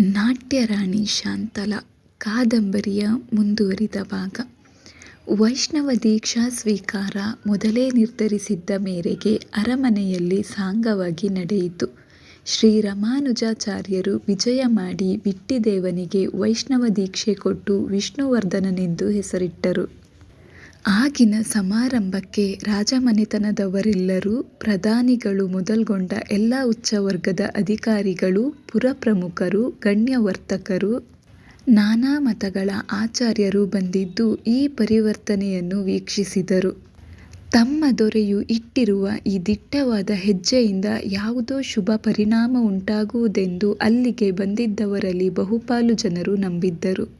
ನಾಟ್ಯರಾಣಿ ಶಾಂತಲ ಕಾದಂಬರಿಯ ಮುಂದುವರಿದ ಭಾಗ ವೈಷ್ಣವ ದೀಕ್ಷಾ ಸ್ವೀಕಾರ ಮೊದಲೇ ನಿರ್ಧರಿಸಿದ್ದ ಮೇರೆಗೆ ಅರಮನೆಯಲ್ಲಿ ಸಾಂಗವಾಗಿ ನಡೆಯಿತು. ಶ್ರೀ ರಮಾನುಜಾಚಾರ್ಯರು ವಿಜಯ ಮಾಡಿ ಬಿಟ್ಟಿದೇವನಿಗೆ ವೈಷ್ಣವ ದೀಕ್ಷೆ ಕೊಟ್ಟು ವಿಷ್ಣುವರ್ಧನನೆಂದು ಹೆಸರಿಟ್ಟರು. ಆಗಿನ ಸಮಾರಂಭಕ್ಕೆ ರಾಜಮನೆತನದವರೆಲ್ಲರೂ, ಪ್ರಧಾನಿಗಳು ಮೊದಲ್ಗೊಂಡ ಎಲ್ಲ ಉಚ್ಚವರ್ಗದ ಅಧಿಕಾರಿಗಳು, ಪುರಪ್ರಮುಖರು, ಗಣ್ಯವರ್ತಕರು, ನಾನಾ ಮತಗಳ ಆಚಾರ್ಯರು ಬಂದಿದ್ದು ಈ ಪರಿವರ್ತನೆಯನ್ನು ವೀಕ್ಷಿಸಿದರು. ತಮ್ಮ ದೊರೆಯು ಇಟ್ಟಿರುವ ಈ ದಿಟ್ಟವಾದ ಹೆಜ್ಜೆಯಿಂದ ಯಾವುದೋ ಶುಭ ಪರಿಣಾಮ ಉಂಟಾಗುವುದೆಂದು ಅಲ್ಲಿಗೆ ಬಂದಿದ್ದವರಲ್ಲಿ ಬಹುಪಾಲು ಜನರು ನಂಬಿದ್ದರು.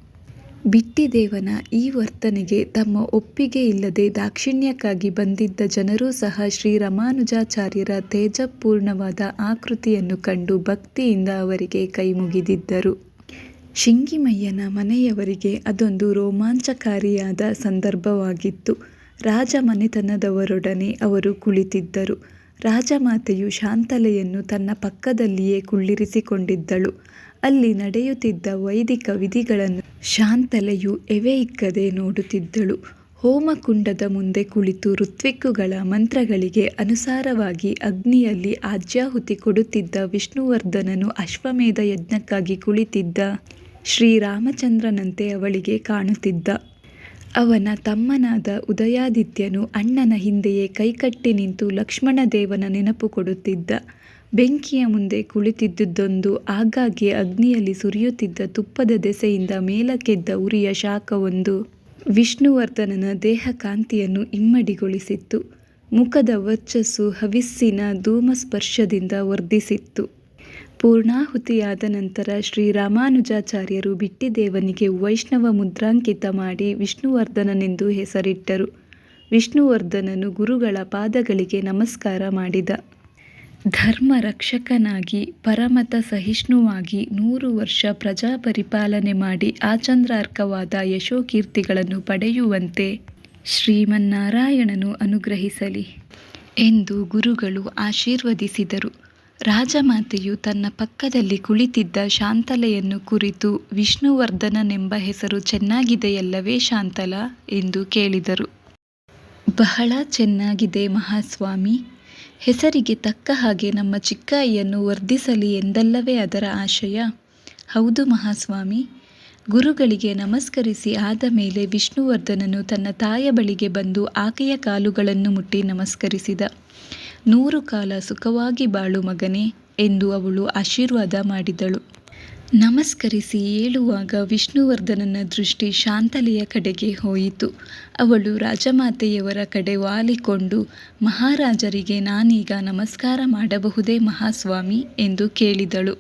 ಬಿಟ್ಟಿದೇವನ ಈ ವರ್ತನೆಗೆ ತಮ್ಮ ಒಪ್ಪಿಗೆ ಇಲ್ಲದೆ ದಾಕ್ಷಿಣ್ಯಕ್ಕಾಗಿ ಬಂದಿದ್ದ ಜನರೂ ಸಹ ಶ್ರೀ ರಾಮಾನುಜಾಚಾರ್ಯರ ತೇಜಪೂರ್ಣವಾದ ಆಕೃತಿಯನ್ನು ಕಂಡು ಭಕ್ತಿಯಿಂದ ಅವರಿಗೆ ಕೈಮುಗಿದಿದ್ದರು. ಶಿಂಗಿಮಯ್ಯನ ಮನೆಯವರಿಗೆ ಅದೊಂದು ರೋಮಾಂಚಕಾರಿಯಾದ ಸಂದರ್ಭವಾಗಿತ್ತು. ರಾಜಮನೆತನದವರೊಡನೆ ಅವರು ಕುಳಿತಿದ್ದರು. ರಾಜಮಾತೆಯು ಶಾಂತಲೆಯನ್ನು ತನ್ನ ಪಕ್ಕದಲ್ಲಿಯೇ ಕುಳ್ಳಿರಿಸಿಕೊಂಡಿದ್ದಳು. ಅಲ್ಲಿ ನಡೆಯುತ್ತಿದ್ದ ವೈದಿಕ ವಿಧಿಗಳನ್ನು ಶಾಂತಲೆಯು ಎವೆಯಿಕ್ಕದೆ ನೋಡುತ್ತಿದ್ದಳು. ಹೋಮಕುಂಡದ ಮುಂದೆ ಕುಳಿತು ಋತ್ವಿಕ್ಕುಗಳ ಮಂತ್ರಗಳಿಗೆ ಅನುಸಾರವಾಗಿ ಅಗ್ನಿಯಲ್ಲಿ ಆಜ್ಯಾಹುತಿ ಕೊಡುತ್ತಿದ್ದ ವಿಷ್ಣುವರ್ಧನನು ಅಶ್ವಮೇಧ ಯಜ್ಞಕ್ಕಾಗಿ ಕುಳಿತಿದ್ದ ಶ್ರೀರಾಮಚಂದ್ರನಂತೆ ಅವಳಿಗೆ ಕಾಣುತ್ತಿದ್ದ. ಅವನ ತಮ್ಮನಾದ ಉದಯಾದಿತ್ಯನು ಅಣ್ಣನ ಹಿಂದೆಯೇ ಕೈಕಟ್ಟಿ ನಿಂತು ಲಕ್ಷ್ಮಣದೇವನ ನೆನಪು ಕೊಡುತ್ತಿದ್ದ. ಬೆಂಕಿಯ ಮುಂದೆ ಕುಳಿತಿದ್ದುದೊಂದು, ಆಗಾಗ್ಗೆ ಅಗ್ನಿಯಲ್ಲಿ ಸುರಿಯುತ್ತಿದ್ದ ತುಪ್ಪದ ದೆಸೆಯಿಂದ ಮೇಲಕ್ಕೆದ್ದ ಉರಿಯ ಶಾಖವೊಂದು ವಿಷ್ಣುವರ್ಧನನ ದೇಹಕಾಂತಿಯನ್ನು ಇಮ್ಮಡಿಗೊಳಿಸಿತ್ತು. ಮುಖದ ವರ್ಚಸ್ಸು ಹವಿಸ್ಸಿನ ಧೂಮಸ್ಪರ್ಶದಿಂದ ವರ್ಧಿಸಿತ್ತು. ಪೂರ್ಣಾಹುತಿಯಾದ ನಂತರ ಶ್ರೀ ರಾಮಾನುಜಾಚಾರ್ಯರು ಬಿಟ್ಟಿದೇವನಿಗೆ ವೈಷ್ಣವ ಮುದ್ರಾಂಕಿತ ಮಾಡಿ ವಿಷ್ಣುವರ್ಧನನೆಂದು ಹೆಸರಿಟ್ಟರು. ವಿಷ್ಣುವರ್ಧನನು ಗುರುಗಳ ಪಾದಗಳಿಗೆ ನಮಸ್ಕಾರ ಮಾಡಿದ. ಧರ್ಮರಕ್ಷಕನಾಗಿ, ಪರಮತ ಸಹಿಷ್ಣುವಾಗಿ ನೂರು ವರ್ಷ ಪ್ರಜಾ ಪರಿಪಾಲನೆ ಮಾಡಿ ಆಚಂದ್ರಾರ್ಕವಾದ ಯಶೋಕೀರ್ತಿಗಳನ್ನು ಪಡೆಯುವಂತೆ ಶ್ರೀಮನ್ನಾರಾಯಣನು ಅನುಗ್ರಹಿಸಲಿ ಎಂದು ಗುರುಗಳು ಆಶೀರ್ವದಿಸಿದರು. ರಾಜಮಾತೆಯು ತನ್ನ ಪಕ್ಕದಲ್ಲಿ ಕುಳಿತಿದ್ದ ಶಾಂತಲೆಯನ್ನು ಕುರಿತು ವಿಷ್ಣುವರ್ಧನನೆಂಬ ಹೆಸರು ಚೆನ್ನಾಗಿದೆಯಲ್ಲವೇ ಶಾಂತಲ ಎಂದು ಕೇಳಿದರು. ಬಹಳ ಚೆನ್ನಾಗಿದೆ ಮಹಾಸ್ವಾಮಿ. ಹೆಸರಿಗೆ ತಕ್ಕ ಹಾಗೆ ನಮ್ಮ ಚಿಕ್ಕಾಯಿಯನ್ನು ವರ್ಧಿಸಲಿ ಎಂದಲ್ಲವೇ ಅದರ ಆಶಯ? ಹೌದು ಮಹಾಸ್ವಾಮಿ. ಗುರುಗಳಿಗೆ ನಮಸ್ಕರಿಸಿ ಆದ ಮೇಲೆ ವಿಷ್ಣುವರ್ಧನನು ತನ್ನ ತಾಯ ಬಳಿಗೆ ಬಂದು ಆಕೆಯ ಕಾಲುಗಳನ್ನು ಮುಟ್ಟಿ ನಮಸ್ಕರಿಸಿದ. ನೂರು ಕಾಲ ಸುಖವಾಗಿ ಬಾಳು ಮಗನೇ ಎಂದು ಅವಳು ಆಶೀರ್ವಾದ ಮಾಡಿದಳು. ನಮಸ್ಕರಿಸಿ ಏಳುವಾಗ ವಿಷ್ಣುವರ್ಧನನ ದೃಷ್ಟಿ ಶಾಂತಲೆಯ ಕಡೆಗೆ ಹೋಯಿತು. ಅವಳು ರಾಜಮಾತೆಯವರ ಕಡೆ ವಾಲಿಕೊಂಡು, ಮಹಾರಾಜರಿಗೆ ನಾನೀಗ ನಮಸ್ಕಾರ ಮಾಡಬಹುದೇ ಮಹಾಸ್ವಾಮಿ ಎಂದು ಕೇಳಿದಳು.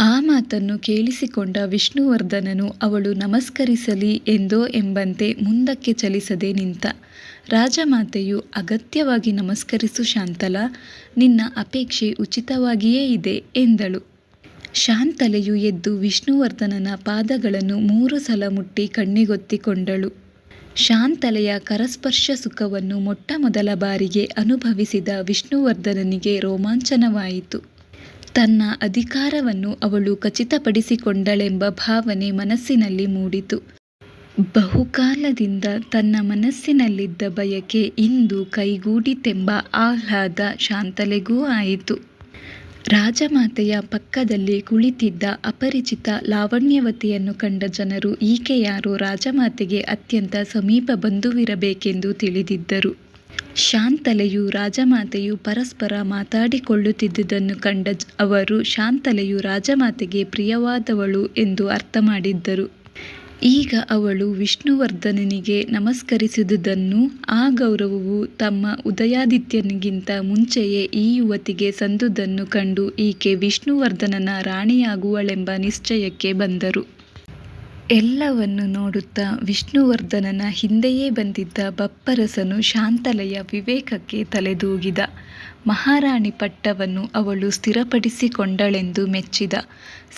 ಆ ಮಾತನ್ನು ಕೇಳಿಸಿಕೊಂಡ ವಿಷ್ಣುವರ್ಧನನು, ಅವಳು ನಮಸ್ಕರಿಸಲಿ ಎಂದೋ ಎಂಬಂತೆ ಮುಂದಕ್ಕೆ ಚಲಿಸದೆ ನಿಂತ. ರಾಜಮಾತೆಯು, ಅಗತ್ಯವಾಗಿ ನಮಸ್ಕರಿಸು ಶಾಂತಲಾ. ನಿನ್ನ ಅಪೇಕ್ಷೆ ಉಚಿತವಾಗಿಯೇ ಇದೆ ಎಂದಳು. ಶಾಂತಲೆಯು ಎದ್ದು ವಿಷ್ಣುವರ್ಧನನ ಪಾದಗಳನ್ನು ಮೂರು ಸಲ ಮುಟ್ಟಿ ಕಣ್ಣಿಗೊತ್ತಿಕೊಂಡಳು. ಶಾಂತಲೆಯ ಕರಸ್ಪರ್ಶ ಸುಖವನ್ನು ಮೊಟ್ಟಮೊದಲ ಬಾರಿಗೆ ಅನುಭವಿಸಿದ ವಿಷ್ಣುವರ್ಧನನಿಗೆ ರೋಮಾಂಚನವಾಯಿತು. ತನ್ನ ಅಧಿಕಾರವನ್ನು ಅವಳು ಖಚಿತಪಡಿಸಿಕೊಂಡಳೆಂಬ ಭಾವನೆ ಮನಸ್ಸಿನಲ್ಲಿ ಮೂಡಿತು. ಬಹುಕಾಲದಿಂದ ತನ್ನ ಮನಸ್ಸಿನಲ್ಲಿದ್ದ ಬಯಕೆ ಇಂದು ಕೈಗೂಡಿತೆಂಬ ಆಹ್ಲಾದ ಶಾಂತಲೆಗೂ ಆಯಿತು. ರಾಜಮಾತೆಯ ಪಕ್ಕದಲ್ಲಿ ಕುಳಿತಿದ್ದ ಅಪರಿಚಿತ ಲಾವಣ್ಯವತಿಯನ್ನು ಕಂಡ ಜನರು, ಈಕೆ ಯಾರೋ ರಾಜಮಾತೆಗೆ ಅತ್ಯಂತ ಸಮೀಪ ಬಂಧುವಿರಬೇಕೆಂದು ತಿಳಿದಿದ್ದರು. ಶಾಂತಲೆಯು ರಾಜಮಾತೆಯು ಪರಸ್ಪರ ಮಾತಾಡಿಕೊಳ್ಳುತ್ತಿದ್ದುದನ್ನು ಕಂಡ ಅವರು, ಶಾಂತಲೆಯು ರಾಜಮಾತೆಗೆ ಪ್ರಿಯವಾದವಳು ಎಂದು ಅರ್ಥಮಾಡಿದ್ದರು. ಈಗ ಅವಳು ವಿಷ್ಣುವರ್ಧನನಿಗೆ ನಮಸ್ಕರಿಸಿದುದನ್ನು ಆ ಗೌರವವು ತಮ್ಮ ಉದಯಾದಿತ್ಯನಿಗಿಂತ ಮುಂಚೆಯೇ ಈ ಯುವತಿಗೆ ಸಂದುದನ್ನು ಕಂಡು ಈಕೆ ವಿಷ್ಣುವರ್ಧನನ ರಾಣಿಯಾಗುವಳೆಂಬ ನಿಶ್ಚಯಕ್ಕೆ ಬಂದರು. ಎಲ್ಲವನ್ನೂ ನೋಡುತ್ತಾ ವಿಷ್ಣುವರ್ಧನನ ಹಿಂದೆಯೇ ಬಂದಿದ್ದ ಬಪ್ಪರಸನು ಶಾಂತಲೆಯ ವಿವೇಕಕ್ಕೆ ತಲೆದೂಗಿದ. ಮಹಾರಾಣಿ ಪಟ್ಟವನ್ನು ಅವಳು ಸ್ಥಿರಪಡಿಸಿಕೊಂಡಳೆಂದು ಮೆಚ್ಚಿದ.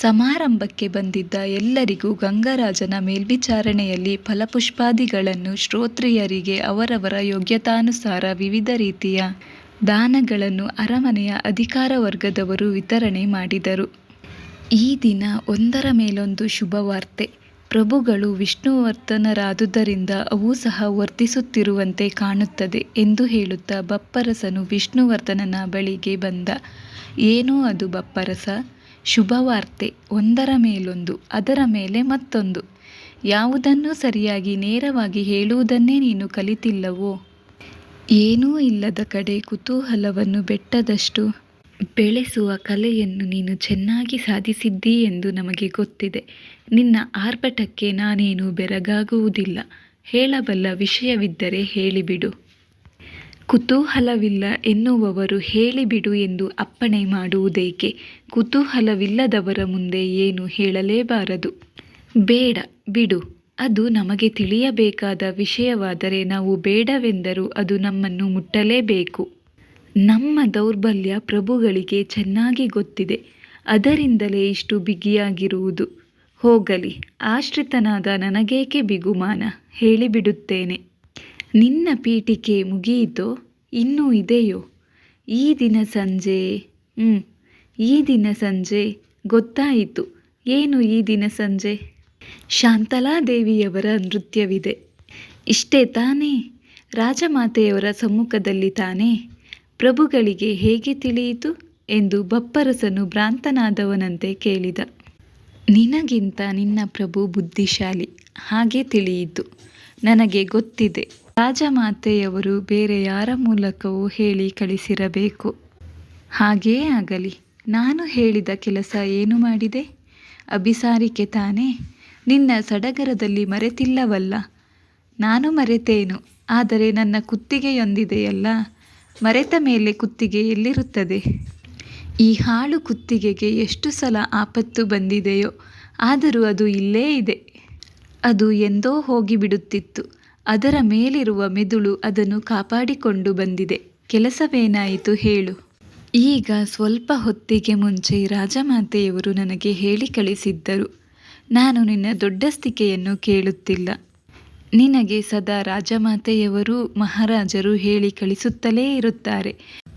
ಸಮಾರಂಭಕ್ಕೆ ಬಂದಿದ್ದ ಎಲ್ಲರಿಗೂ ಗಂಗರಾಜನ ಮೇಲ್ವಿಚಾರಣೆಯಲ್ಲಿ ಫಲಪುಷ್ಪಾದಿಗಳನ್ನು ಶ್ರೋತ್ರಿಯರಿಗೆ ಅವರವರ ಯೋಗ್ಯತಾನುಸಾರ ವಿವಿಧ ರೀತಿಯ ದಾನಗಳನ್ನು ಅರಮನೆಯ ಅಧಿಕಾರ ವರ್ಗದವರು ವಿತರಣೆ ಮಾಡಿದರು. ಈ ದಿನ ಒಂದರ ಮೇಲೊಂದು ಶುಭವಾರ್ತೆ ಪ್ರಭುಗಳು ವಿಷ್ಣುವರ್ಧನರಾದುದರಿಂದ ಅವೂ ಸಹ ವರ್ತಿಸುತ್ತಿರುವಂತೆ ಕಾಣುತ್ತದೆ ಎಂದು ಹೇಳುತ್ತಾ ಬಪ್ಪರಸನು ವಿಷ್ಣುವರ್ಧನನ ಬಳಿಗೆ ಬಂದ. ಏನೋ ಅದು ಬಪ್ಪರಸ? ಶುಭವಾರ್ತೆ, ಒಂದರ ಮೇಲೊಂದು, ಅದರ ಮೇಲೆ ಮತ್ತೊಂದು. ಯಾವುದನ್ನೂ ಸರಿಯಾಗಿ ನೇರವಾಗಿ ಹೇಳುವುದನ್ನೇ ನೀನು ಕಲಿತಿಲ್ಲವೋ? ಏನೂ ಇಲ್ಲದ ಕಡೆ ಕುತೂಹಲವನ್ನು ಬೆಟ್ಟದಷ್ಟು ಬೆಳೆಸುವ ಕಲೆಯನ್ನು ನೀನು ಚೆನ್ನಾಗಿ ಸಾಧಿಸಿದ್ದೀ ಎಂದು ನಮಗೆ ಗೊತ್ತಿದೆ. ನಿನ್ನ ಆರ್ಭಟಕ್ಕೆ ನಾನೇನು ಬೆರಗಾಗುವುದಿಲ್ಲ. ಹೇಳಬಲ್ಲ ವಿಷಯವಿದ್ದರೆ ಹೇಳಿಬಿಡು. ಕುತೂಹಲವಿಲ್ಲ ಎನ್ನುವವರು ಹೇಳಿಬಿಡು ಎಂದು ಅಪ್ಪಣೆ ಮಾಡುವುದೇಕೆ? ಕುತೂಹಲವಿಲ್ಲದವರ ಮುಂದೆ ಏನು ಹೇಳಲೇಬಾರದು? ಬೇಡ, ಬಿಡು. ಅದು ನಮಗೆ ತಿಳಿಯಬೇಕಾದ ವಿಷಯವಾದರೆ ನಾವು ಬೇಡವೆಂದರೂ ಅದು ನಮ್ಮನ್ನು ಮುಟ್ಟಲೇಬೇಕು. ನಮ್ಮ ದೌರ್ಬಲ್ಯ ಪ್ರಭುಗಳಿಗೆ ಚೆನ್ನಾಗಿ ಗೊತ್ತಿದೆ. ಅದರಿಂದಲೇ ಇಷ್ಟು ಬಿಗಿಯಾಗಿರುವುದು. ಹೋಗಲಿ, ಆಶ್ರಿತನಾದ ನನಗೇಕೆ ಬಿಗುಮಾನ? ಹೇಳಿಬಿಡುತ್ತೇನೆ. ನಿನ್ನ ಪೀಠಿಕೆ ಮುಗಿಯಿತೋ? ಇನ್ನೂ ಇದೆಯೋ? ಈ ದಿನ ಸಂಜೆ ಹ್ಞೂ ಈ ದಿನ ಸಂಜೆ ಗೊತ್ತಾಯಿತು. ಏನು ಈ ದಿನ ಸಂಜೆ? ಶಾಂತಲಾದೇವಿಯವರ ನೃತ್ಯವಿದೆ. ಇಷ್ಟೇ ತಾನೇ? ರಾಜಮಾತೆಯವರ ಸಮ್ಮುಖದಲ್ಲಿ ತಾನೇ? ಪ್ರಭುಗಳಿಗೆ ಹೇಗೆ ತಿಳಿಯಿತು ಎಂದು ಬಪ್ಪರಸನು ಭ್ರಾಂತನಾದವನಂತೆ ಕೇಳಿದ. ನಿನಗಿಂತ ನಿನ್ನ ಪ್ರಭು ಬುದ್ಧಿಶಾಲಿ, ಹಾಗೆ ತಿಳಿಯಿತು. ನನಗೆ ಗೊತ್ತಿದೆ, ರಾಜಮಾತೆಯವರು ಬೇರೆ ಯಾರ ಮೂಲಕವೂ ಹೇಳಿ ಕಳಿಸಿರಬೇಕು. ಹಾಗೇ ಆಗಲಿ, ನಾನು ಹೇಳಿದ ಕೆಲಸ ಏನು ಮಾಡಿದೆ? ಅಭಿಸಾರಿಕೆ ತಾನೇ, ನಿನ್ನ ಸಡಗರದಲ್ಲಿ ಮರೆತಿಲ್ಲವಲ್ಲ? ನಾನು ಮರೆತೇನು, ಆದರೆ ನನ್ನ ಕುತ್ತಿಗೆಯೊಂದಿದೆಯಲ್ಲ? ಮರೆತ ಮೇಲೆ ಕುತ್ತಿಗೆ ಎಲ್ಲಿರುತ್ತದೆ? ಈ ಹಾಳು ಕುತ್ತಿಗೆಗೆ ಎಷ್ಟು ಸಲ ಆಪತ್ತು ಬಂದಿದೆಯೋ, ಆದರೂ ಅದು ಇಲ್ಲೇ ಇದೆ. ಅದು ಎಂದೋ ಹೋಗಿಬಿಡುತ್ತಿತ್ತು. ಅದರ ಮೇಲಿರುವ ಮೆದುಳು ಅದನ್ನು ಕಾಪಾಡಿಕೊಂಡು ಬಂದಿದೆ. ಕೆಲಸವೇನಾಯಿತು ಹೇಳು. ಈಗ ಸ್ವಲ್ಪ ಹೊತ್ತಿಗೆ ಮುಂಚೆ ರಾಜಮಾತೆಯವರು ನನಗೆ ಹೇಳಿ ಕಳಿಸಿದ್ದರು. ನಾನು ನಿನ್ನ ದೊಡ್ಡಸ್ತಿಕೆಯನ್ನು ಕೇಳುತ್ತಿಲ್ಲ. ನಿನಗೆ ಸದಾ ರಾಜಮಾತೆಯವರು ಮಹಾರಾಜರು ಹೇಳಿ ಕಳಿಸುತ್ತಲೇ ಇರುತ್ತಾರೆ.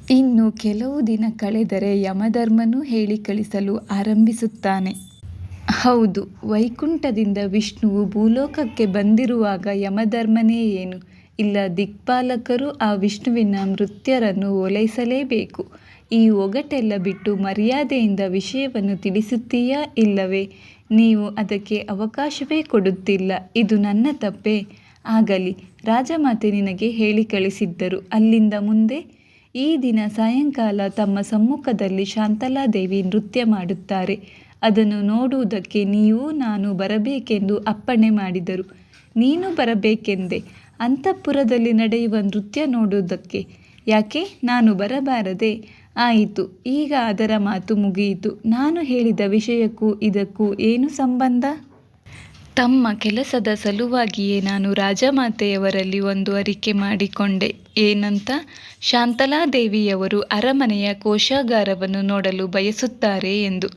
ಇನ್ನು ಕೆಲವು ದಿನ ಕಳೆದರೆ ಯಮಧರ್ಮನು ಹೇಳಿ ಕಳಿಸಲು ಆರಂಭಿಸುತ್ತಾನೆ. ಹೌದು, ವೈಕುಂಠದಿಂದ ವಿಷ್ಣುವು ಭೂಲೋಕಕ್ಕೆ ಬಂದಿರುವಾಗ ಯಮಧರ್ಮನೇ ಏನು? ಇಲ್ಲ, ದಿಕ್ಪಾಲಕರು ಆ ವಿಷ್ಣುವಿನ ಮೃತ್ಯರನ್ನು ಓಲೈಸಲೇಬೇಕು ಈ ಒಗಟೆಲ್ಲ ಬಿಟ್ಟು ಮರ್ಯಾದೆಯಿಂದ ವಿಷಯವನ್ನು ತಿಳಿಸುತ್ತೀಯಾ ಇಲ್ಲವೇ? ನೀವು ಅದಕ್ಕೆ ಅವಕಾಶವೇ ಕೊಡುತ್ತಿಲ್ಲ. ಇದು ನನ್ನ ತಪ್ಪೇ. ಆಗಲಿ, ರಾಜಮಾತೆ ನಿನಗೆ ಹೇಳಿ ಕಳಿಸಿದ್ದರು. ಅಲ್ಲಿಂದ ಮುಂದೆ ಈ ದಿನ ಸಾಯಂಕಾಲ ತಮ್ಮ ಸಮ್ಮುಖದಲ್ಲಿ ಶಾಂತಲಾದೇವಿ ನೃತ್ಯ ಮಾಡುತ್ತಾರೆ. ಅದನ್ನು ನೋಡುವುದಕ್ಕೆ ನೀವು ನಾನು ಬರಬೇಕೆಂದು ಅಪ್ಪಣೆ ಮಾಡಿದರು. ನೀನು ಬರಬೇಕೆಂದೆ? ಅಂತಃಪುರದಲ್ಲಿ ನಡೆಯುವ ನೃತ್ಯ ನೋಡುವುದಕ್ಕೆ. ಯಾಕೆ? ನಾನು ಬರಬಾರದೆ. ಆಯಿತು. ಈಗ ಅದರ ಮಾತು ಮುಗಿಯಿತು. ನಾನು ಹೇಳಿದ ವಿಷಯಕ್ಕೂ ಇದಕ್ಕೂ ಏನು ಸಂಬಂಧ? ತಮ್ಮ ಕೆಲಸದ ಸಲುವಾಗಿಯೇ ನಾನು ರಾಜಮಾತೆಯವರಲ್ಲಿ ಒಂದು ಅರಿಕೆ ಮಾಡಿಕೊಂಡೆ. ಏನಂತ? ಶಾಂತಲಾದೇವಿಯವರು ಅರಮನೆಯ ಕೋಶಾಗಾರವನ್ನು ನೋಡಲು ಬಯಸುತ್ತಾರೆ ಎಂದು.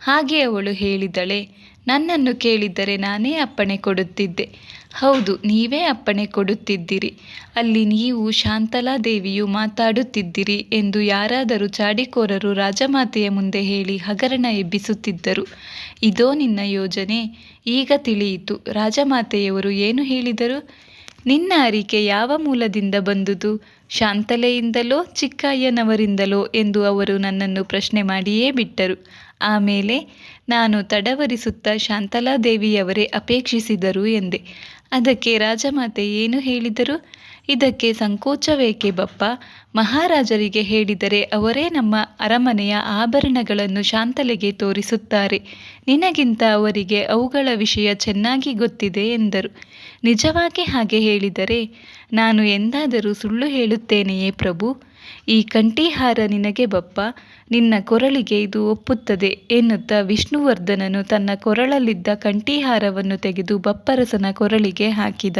ಹಾಗೆ ಅವಳು ಹೇಳಿದಳೆ ನನ್ನನ್ನು ಕೇಳಿದ್ದರೆ ನಾನೇ ಅಪ್ಪಣೆ ಕೊಡುತ್ತಿದ್ದೆ. ಹೌದು, ನೀವೇ ಅಪ್ಪಣೆ ಕೊಡುತ್ತಿದ್ದಿರಿ. ಅಲ್ಲಿ ನೀವು ಶಾಂತಲಾದೇವಿಯು ಮಾತಾಡುತ್ತಿದ್ದೀರಿ ಎಂದು ಯಾರಾದರೂ ಚಾಡಿಕೋರರು ರಾಜಮಾತೆಯ ಮುಂದೆ ಹೇಳಿ ಹಗರಣ ಎಬ್ಬಿಸುತ್ತಿದ್ದರು. ಇದೋ ನಿನ್ನ ಯೋಜನೆ. ಈಗ ತಿಳಿಯಿತು. ರಾಜಮಾತೆಯವರು ಏನು ಹೇಳಿದರು? ನಿನ್ನ ಅರಿಕೆ ಯಾವ ಮೂಲದಿಂದ ಬಂದುದು? ಶಾಂತಲೆಯಿಂದಲೋ ಚಿಕ್ಕಯ್ಯನವರಿಂದಲೋ ಎಂದು ಅವರು ನನ್ನನ್ನು ಪ್ರಶ್ನೆ ಮಾಡಿಯೇ ಬಿಟ್ಟರು. ಆಮೇಲೆ ನಾನು ತಡವರಿಸುತ್ತಾ ಶಾಂತಲಾದೇವಿಯವರೇ ಅಪೇಕ್ಷಿಸಿದರು ಎಂದೆ. ಅದಕ್ಕೆ ರಾಜಮಾತೆ ಏನು ಹೇಳಿದರು? ಇದಕ್ಕೆ ಸಂಕೋಚವೇಕೆ ಬಪ್ಪ? ಮಹಾರಾಜರಿಗೆ ಹೇಳಿದರೆ ಅವರೇ ನಮ್ಮ ಅರಮನೆಯ ಆಭರಣಗಳನ್ನು ಶಾಂತಲೆಗೆ ತೋರಿಸುತ್ತಾರೆ. ನಿನಗಿಂತ ಅವರಿಗೆ ಅವುಗಳ ವಿಷಯ ಚೆನ್ನಾಗಿ ಗೊತ್ತಿದೆ ಎಂದರು. ನಿಜವಾಗಿ ಹಾಗೆ ಹೇಳಿದರೆ, ನಾನು ಎಂದಾದರೂ ಸುಳ್ಳು ಹೇಳುತ್ತೇನೆಯೇ ಪ್ರಭು? ಈ ಕಂಠೀಹಾರ ನಿನಗೆ ಬಪ್ಪ, ನಿನ್ನ ಕೊರಳಿಗೆ ಇದು ಒಪ್ಪುತ್ತದೆ ಎನ್ನುತ್ತಾ ವಿಷ್ಣುವರ್ಧನನು ತನ್ನ ಕೊರಳಲ್ಲಿದ್ದ ಕಂಠೀಹಾರವನ್ನು ತೆಗೆದು ಬಪ್ಪರಸನ ಕೊರಳಿಗೆ ಹಾಕಿದ.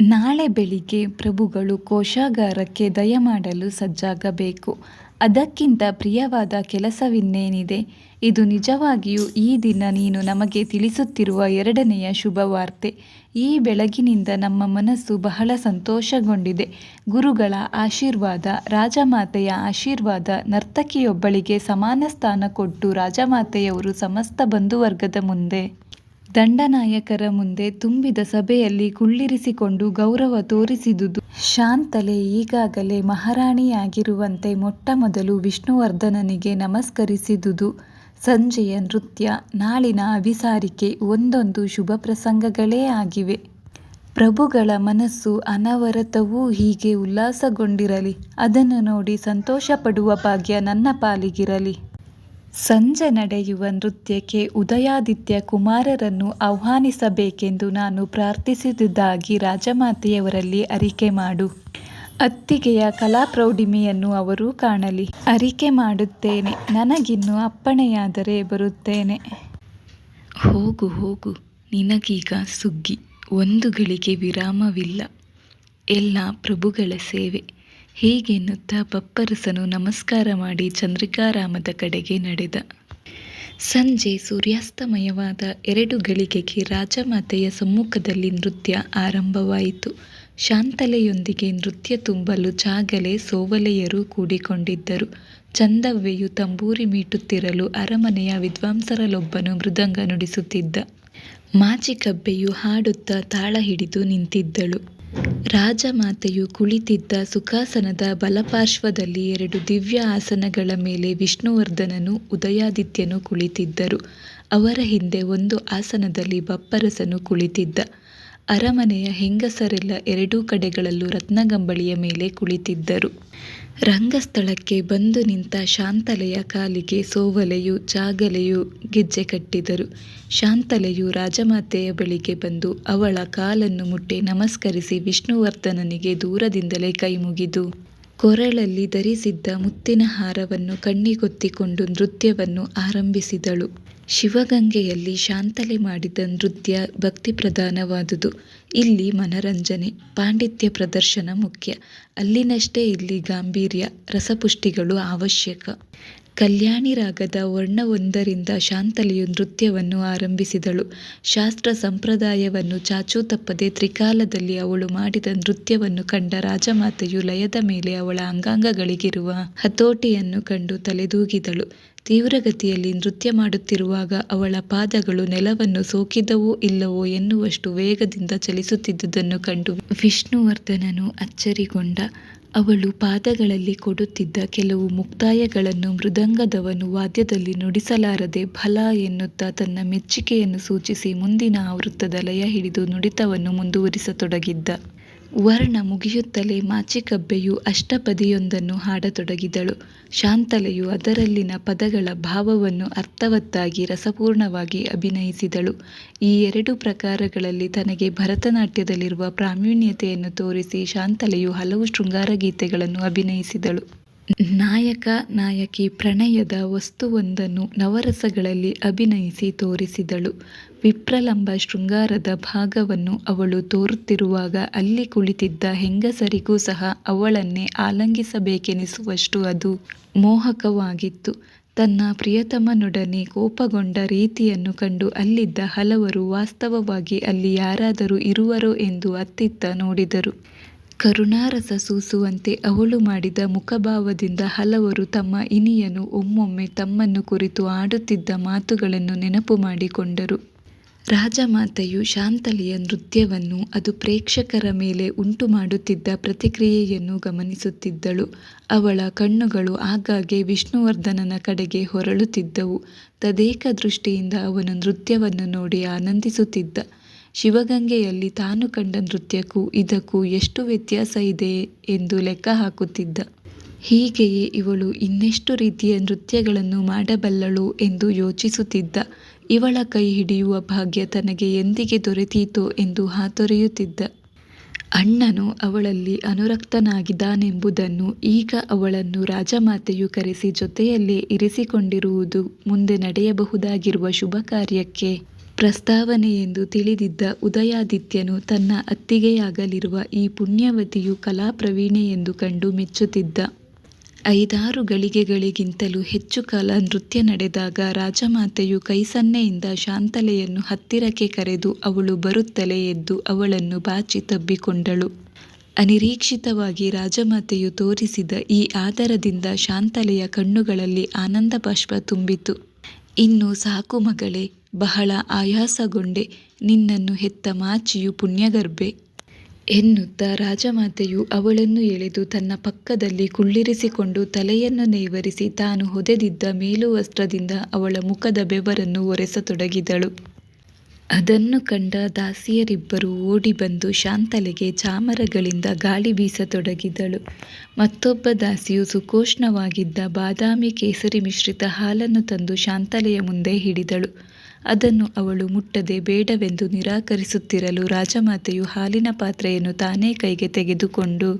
ನಾಳೆ ಬೆಳಿಗ್ಗೆ ಪ್ರಭುಗಳು ಕೋಶಾಗಾರಕ್ಕೆ ದಯಮಾಡಲು ಸಜ್ಜಾಗಬೇಕು. ಅದಕ್ಕಿಂತ ಪ್ರಿಯವಾದ ಕೆಲಸವಿನ್ನೇನಿದೆ? ಇದು ನಿಜವಾಗಿಯೂ ಈ ದಿನ ನೀನು ನಮಗೆ ತಿಳಿಸುತ್ತಿರುವ ಎರಡನೆಯ ಶುಭವಾರ್ತೆ. ಈ ಬೆಳಗಿನಿಂದ ನಮ್ಮ ಮನಸ್ಸು ಬಹಳ ಸಂತೋಷಗೊಂಡಿದೆ. ಗುರುಗಳ ಆಶೀರ್ವಾದ, ರಾಜಮಾತೆಯ ಆಶೀರ್ವಾದ, ನರ್ತಕಿಯೊಬ್ಬಳಿಗೆ ಸಮಾನ ಸ್ಥಾನ ಕೊಟ್ಟು ರಾಜಮಾತೆಯವರು ಸಮಸ್ತ ಬಂಧುವರ್ಗದ ಮುಂದೆ, ದಂಡನಾಯಕರ ಮುಂದೆ ತುಂಬಿದ ಸಭೆಯಲ್ಲಿ ಕುಳ್ಳಿರಿಸಿಕೊಂಡು ಗೌರವ ತೋರಿಸಿದುದು. ಶಾಂತಲೆ ಈಗಾಗಲೇ ಮಹಾರಾಣಿಯಾಗಿರುವಂತೆ ಮೊಟ್ಟ ಮೊದಲು ವಿಷ್ಣುವರ್ಧನನಿಗೆ ನಮಸ್ಕರಿಸಿದುದು. ಸಂಜೆಯ ನೃತ್ಯ, ನಾಳಿನ ಅಭಿಸಾರಿಕೆ ಒಂದೊಂದು ಶುಭ ಪ್ರಸಂಗಗಳೇ ಆಗಿವೆ. ಪ್ರಭುಗಳ ಮನಸ್ಸು ಅನವರತವೂ ಹೀಗೆ ಉಲ್ಲಾಸಗೊಂಡಿರಲಿ. ಅದನ್ನು ನೋಡಿ ಸಂತೋಷಪಡುವ ಭಾಗ್ಯ ನನ್ನ ಪಾಲಿಗಿರಲಿ. ಸಂಜೆ ನಡೆಯುವ ನೃತ್ಯಕ್ಕೆ ಉದಯಾದಿತ್ಯ ಕುಮಾರರನ್ನು ಆಹ್ವಾನಿಸಬೇಕೆಂದು ನಾನು ಪ್ರಾರ್ಥಿಸಿದುದಾಗಿ ರಾಜಮಾತೆಯವರಲ್ಲಿ ಅರಿಕೆ ಮಾಡು. ಅತ್ತಿಗೆಯ ಕಲಾ ಪ್ರೌಢಿಮೆಯನ್ನು ಅವರು ಕಾಣಲಿ. ಅರಿಕೆ ಮಾಡುತ್ತೇನೆ. ನನಗಿನ್ನು ಅಪ್ಪಣೆಯಾದರೆ ಬರುತ್ತೇನೆ. ಹೋಗು ಹೋಗು. ನಿನಗೀಗ ಸುಗ್ಗಿ. ಒಂದು ಗಳಿಗೆ ವಿರಾಮವಿಲ್ಲ. ಎಲ್ಲ ಪ್ರಭುಗಳ ಸೇವೆ. ಹೀಗೆನ್ನುತ್ತಾ ಬಪ್ಪರಸನು ನಮಸ್ಕಾರ ಮಾಡಿ ಚಂದ್ರಿಕಾರಾಮದ ಕಡೆಗೆ ನಡೆದ. ಸಂಜೆ ಸೂರ್ಯಾಸ್ತಮಯವಾದ ಎರಡು ಗಳಿಗೆಗೆ ರಾಜಮಾತೆಯ ಸಮ್ಮುಖದಲ್ಲಿ ನೃತ್ಯ ಆರಂಭವಾಯಿತು. ಶಾಂತಲೆಯೊಂದಿಗೆ ನೃತ್ಯ ತುಂಬಲು ಜಾಗಲೆ ಸೋವಲೆಯರು ಕೂಡಿಕೊಂಡಿದ್ದರು. ಚಂದವ್ವೆಯು ತಂಬೂರಿ ಮೀಟುತ್ತಿರಲು ಅರಮನೆಯ ವಿದ್ವಾಂಸರಲ್ಲೊಬ್ಬನು ಮೃದಂಗ ನುಡಿಸುತ್ತಿದ್ದ. ಮಾಚಿಕಬ್ಬೆಯು ಹಾಡುತ್ತಾ ತಾಳ ಹಿಡಿದು ನಿಂತಿದ್ದಳು. ರಾಜಮಾತೆಯು ಕುಳಿತಿದ್ದ ಸುಖಾಸನದ ಬಲಪಾರ್ಶ್ವದಲ್ಲಿ ಎರಡು ದಿವ್ಯ ಆಸನಗಳ ಮೇಲೆ ವಿಷ್ಣುವರ್ಧನನು, ಉದಯಾದಿತ್ಯನು ಕುಳಿತಿದ್ದರು. ಅವರ ಹಿಂದೆ ಒಂದು ಆಸನದಲ್ಲಿ ಬಪ್ಪರಸನು ಕುಳಿತಿದ್ದ. ಅರಮನೆಯ ಹೆಂಗಸರೆಲ್ಲ ಎರಡೂ ಕಡೆಗಳಲ್ಲೂ ರತ್ನಗಂಬಳಿಯ ಮೇಲೆ ಕುಳಿತಿದ್ದರು. ರಂಗಸ್ಥಳಕ್ಕೆ ಬಂದು ನಿಂತ ಶಾಂತಲೆಯ ಕಾಲಿಗೆ ಸೋವಲೆಯು ಜಾಗಲೆಯು ಗೆಜ್ಜೆ ಕಟ್ಟಿದರು. ಶಾಂತಲೆಯು ರಾಜಮಾತೆಯ ಬಳಿಗೆ ಬಂದು ಅವಳ ಕಾಲನ್ನು ಮುಟ್ಟಿ ನಮಸ್ಕರಿಸಿ ವಿಷ್ಣುವರ್ಧನನಿಗೆ ದೂರದಿಂದಲೇ ಕೈಮುಗಿದು ಕೊರಳಲ್ಲಿ ಧರಿಸಿದ್ದ ಮುತ್ತಿನ ಹಾರವನ್ನು ಕಣ್ಣಿಗೊತ್ತಿಕೊಂಡು ನೃತ್ಯವನ್ನು ಆರಂಭಿಸಿದಳು. ಶಿವಗಂಗೆಯಲ್ಲಿ ಶಾಂತಲೆ ಮಾಡಿದ ನೃತ್ಯ ಭಕ್ತಿ ಪ್ರಧಾನವಾದುದು ಇಲ್ಲಿ ಮನರಂಜನೆ, ಪಾಂಡಿತ್ಯ ಪ್ರದರ್ಶನ ಮುಖ್ಯ. ಅಲ್ಲಿನಷ್ಟೇ ಇಲ್ಲಿ ಗಾಂಭೀರ್ಯ, ರಸಪುಷ್ಟಿಗಳು ಅವಶ್ಯಕ. ಕಲ್ಯಾಣಿ ರಾಗದ ವರ್ಣವೊಂದರಿಂದ ಶಾಂತಲೆಯು ನೃತ್ಯವನ್ನು ಆರಂಭಿಸಿದಳು. ಶಾಸ್ತ್ರ ಸಂಪ್ರದಾಯವನ್ನು ಚಾಚೂ ತಪ್ಪದೆ ತ್ರಿಕಾಲದಲ್ಲಿ ಅವಳು ಮಾಡಿದ ನೃತ್ಯವನ್ನು ಕಂಡ ರಾಜಮಾತೆಯು ಲಯದ ಮೇಲೆ ಅವಳ ಅಂಗಾಂಗಗಳಿಗಿರುವ ಹತೋಟಿಯನ್ನು ಕಂಡು ತಲೆದೂಗಿದಳು. ತೀವ್ರಗತಿಯಲ್ಲಿ ನೃತ್ಯ ಮಾಡುತ್ತಿರುವಾಗ ಅವಳ ಪಾದಗಳು ನೆಲವನ್ನು ಸೋಕಿದವೋ ಇಲ್ಲವೋ ಎನ್ನುವಷ್ಟು ವೇಗದಿಂದ ಚಲಿಸುತ್ತಿದ್ದುದನ್ನು ಕಂಡು ವಿಷ್ಣುವರ್ಧನನು ಅಚ್ಚರಿಗೊಂಡ ಅವಳು ಪಾದಗಳಲ್ಲಿ ಕೊಡುತ್ತಿದ್ದ ಕೆಲವು ಮುಕ್ತಾಯಗಳನ್ನು ಮೃದಂಗದವನು ವಾದ್ಯದಲ್ಲಿ ನುಡಿಸಲಾರದೆ ಫಲ ಎನ್ನುತ್ತಾ ತನ್ನ ಮೆಚ್ಚುಗೆಯನ್ನು ಸೂಚಿಸಿ ಮುಂದಿನ ಆವೃತ್ತದ ಲಯ ಹಿಡಿದು ನುಡಿತವನ್ನು ಮುಂದುವರಿಸತೊಡಗಿದ್ದ. ವರ್ಣ ಮುಗಿಯುತ್ತಲೇ ಮಾಚಿಕಬ್ಬೆಯು ಅಷ್ಟಪದಿಯೊಂದನ್ನು ಹಾಡತೊಡಗಿದಳು. ಶಾಂತಲೆಯು ಅದರಲ್ಲಿನ ಪದಗಳ ಭಾವವನ್ನು ಅರ್ಥವತ್ತಾಗಿ ರಸಪೂರ್ಣವಾಗಿ ಅಭಿನಯಿಸಿದಳು. ಈ ಎರಡು ಪ್ರಕಾರಗಳಲ್ಲಿ ತನಗೆ ಭರತನಾಟ್ಯದಲ್ಲಿರುವ ಪ್ರಾವೀಣ್ಯತೆಯನ್ನು ತೋರಿಸಿ ಶಾಂತಲೆಯು ಹಲವು ಶೃಂಗಾರ ಗೀತೆಗಳನ್ನು ಅಭಿನಯಿಸಿದಳು. ನಾಯಕ, ನಾಯಕಿ ಪ್ರಣಯದ ವಸ್ತುವೊಂದನ್ನು ನವರಸಗಳಲ್ಲಿ ಅಭಿನಯಿಸಿ ತೋರಿಸಿದಳು. ವಿಪ್ರಲಂಬ ಶೃಂಗಾರದ ಭಾಗವನ್ನು ಅವಳು ತೋರುತ್ತಿರುವಾಗ ಅಲ್ಲಿ ಕುಳಿತಿದ್ದ ಹೆಂಗಸರಿಗೂ ಸಹ ಅವಳನ್ನೇ ಆಲಂಗಿಸಬೇಕೆನಿಸುವಷ್ಟು ಅದು ಮೋಹಕವಾಗಿತ್ತು. ತನ್ನ ಪ್ರಿಯತಮನೊಡನೆ ಕೋಪಗೊಂಡ ರೀತಿಯನ್ನು ಕಂಡು ಅಲ್ಲಿದ್ದ ಹಲವರು ವಾಸ್ತವವಾಗಿ ಅಲ್ಲಿ ಯಾರಾದರೂ ಇರುವರೋ ಎಂದು ಅತ್ತಿತ್ತ ನೋಡಿದರು. ಕರುಣಾರಸ ಸೂಸುವಂತೆ ಅವಳು ಮಾಡಿದ ಮುಖಭಾವದಿಂದ ಹಲವರು ತಮ್ಮ ಇನಿಯನು ಒಮ್ಮೊಮ್ಮೆ ತಮ್ಮನ್ನು ಕುರಿತು ಆಡುತ್ತಿದ್ದ ಮಾತುಗಳನ್ನು ನೆನಪು ಮಾಡಿಕೊಂಡರು. ರಾಜಮಾತೆಯು ಶಾಂತಲಿಯ ನೃತ್ಯವನ್ನು ಅದು ಪ್ರೇಕ್ಷಕರ ಮೇಲೆ ಉಂಟು ಮಾಡುತ್ತಿದ್ದ ಪ್ರತಿಕ್ರಿಯೆಯನ್ನು ಗಮನಿಸುತ್ತಿದ್ದಳು. ಅವಳ ಕಣ್ಣುಗಳು ಆಗಾಗ್ಗೆ ವಿಷ್ಣುವರ್ಧನನ ಕಡೆಗೆ ಹೊರಳುತ್ತಿದ್ದವು. ತದೇಕ ದೃಷ್ಟಿಯಿಂದ ಅವನು ನೃತ್ಯವನ್ನು ನೋಡಿ ಆನಂದಿಸುತ್ತಿದ್ದ. ಶಿವಗಂಗೆಯಲ್ಲಿ ತಾನು ಕಂಡ ನೃತ್ಯಕ್ಕೂ ಇದಕ್ಕೂ ಎಷ್ಟು ವ್ಯತ್ಯಾಸ ಇದೆ ಎಂದು ಲೆಕ್ಕ ಹಾಕುತ್ತಿದ್ದ. ಹೀಗೆಯೇ ಇವಳು ಇನ್ನೆಷ್ಟು ರೀತಿಯ ನೃತ್ಯಗಳನ್ನು ಮಾಡಬಲ್ಲಳು ಎಂದು ಯೋಚಿಸುತ್ತಿದ್ದ. ಇವಳ ಕೈ ಹಿಡಿಯುವ ಭಾಗ್ಯ ತನಗೆ ಎಂದಿಗೆ ದೊರೆತೀತೋ ಎಂದು ಹಾತೊರೆಯುತ್ತಿದ್ದ. ಅಣ್ಣನು ಅವಳಲ್ಲಿ ಅನುರಕ್ತನಾಗಿದ್ದಾನೆಂಬುದನ್ನು ಈಗ ಅವಳನ್ನು ರಾಜಮಾತೆಯು ಕರೆಸಿ ಜೊತೆಯಲ್ಲೇ ಇರಿಸಿಕೊಂಡಿರುವುದು ಮುಂದೆ ನಡೆಯಬಹುದಾಗಿರುವ ಶುಭ ಕಾರ್ಯಕ್ಕೆ. ಪ್ರಸ್ತಾವನೆ ಎಂದು ತಿಳಿದಿದ್ದ ಉದಯಾದಿತ್ಯನು ತನ್ನ ಅತ್ತಿಗೆಯಾಗಲಿರುವ ಈ ಪುಣ್ಯವತಿಯು ಕಲಾಪ್ರವೀಣೆ ಎಂದು ಕಂಡು ಮೆಚ್ಚುತ್ತಿದ್ದ. ಐದಾರು ಗಳಿಗೆಗಳಿಗಿಂತಲೂ ಹೆಚ್ಚು ಕಾಲ ನೃತ್ಯ ನಡೆದಾಗ ರಾಜಮಾತೆಯು ಕೈಸನ್ನೆಯಿಂದ ಶಾಂತಲೆಯನ್ನು ಹತ್ತಿರಕ್ಕೆ ಕರೆದು ಅವಳು ಬರುತ್ತಲೇ ಎದ್ದು ಅವಳನ್ನು ಬಾಚಿ ತಬ್ಬಿಕೊಂಡಳು. ಅನಿರೀಕ್ಷಿತವಾಗಿ ರಾಜಮಾತೆಯು ತೋರಿಸಿದ ಈ ಆದರದಿಂದ ಶಾಂತಲೆಯ ಕಣ್ಣುಗಳಲ್ಲಿ ಆನಂದ ಬಾಷ್ಪ ತುಂಬಿತು. ಇನ್ನು ಸಾಕು ಮಗಳೇ, ಬಹಳ ಆಯಾಸಗೊಂಡೆ, ನಿನ್ನನ್ನು ಹೆತ್ತ ಮಾಚಿಯು ಪುಣ್ಯಗರ್ಭೆ. ಎನ್ನುತ್ತಾ ರಾಜಮಾತೆಯು ಅವಳನ್ನು ಎಳೆದು ತನ್ನ ಪಕ್ಕದಲ್ಲಿ ಕುಳ್ಳಿರಿಸಿಕೊಂಡು ತಲೆಯನ್ನು ನೇವರಿಸಿ ತಾನು ಹೊದೆದಿದ್ದ ಮೇಲುವಸ್ತ್ರದಿಂದ ಅವಳ ಮುಖದ ಬೆವರನ್ನು ಒರೆಸತೊಡಗಿದಳು. ಅದನ್ನು ಕಂಡ ದಾಸಿಯರಿಬ್ಬರು ಓಡಿ ಬಂದು ಶಾಂತಲೆಗೆ ಚಾಮರಗಳಿಂದ ಗಾಳಿ ಬೀಸತೊಡಗಿದಳು. ಮತ್ತೊಬ್ಬ ದಾಸಿಯು ಸುಖೋಷ್ಣವಾಗಿದ್ದ ಬಾದಾಮಿ ಕೇಸರಿ ಮಿಶ್ರಿತ ಹಾಲನ್ನು ತಂದು ಶಾಂತಲೆಯ ಮುಂದೆ ಹಿಡಿದಳು. ಅದನ್ನು ಅವಳು ಮುಟ್ಟದೆ ಬೇಡವೆಂದು ನಿರಾಕರಿಸುತ್ತಿರಲು ರಾಜಮಾತೆಯು ಹಾಲಿನ ಪಾತ್ರೆಯನ್ನು ತಾನೇ ಕೈಗೆ ತೆಗೆದುಕೊಂಡು,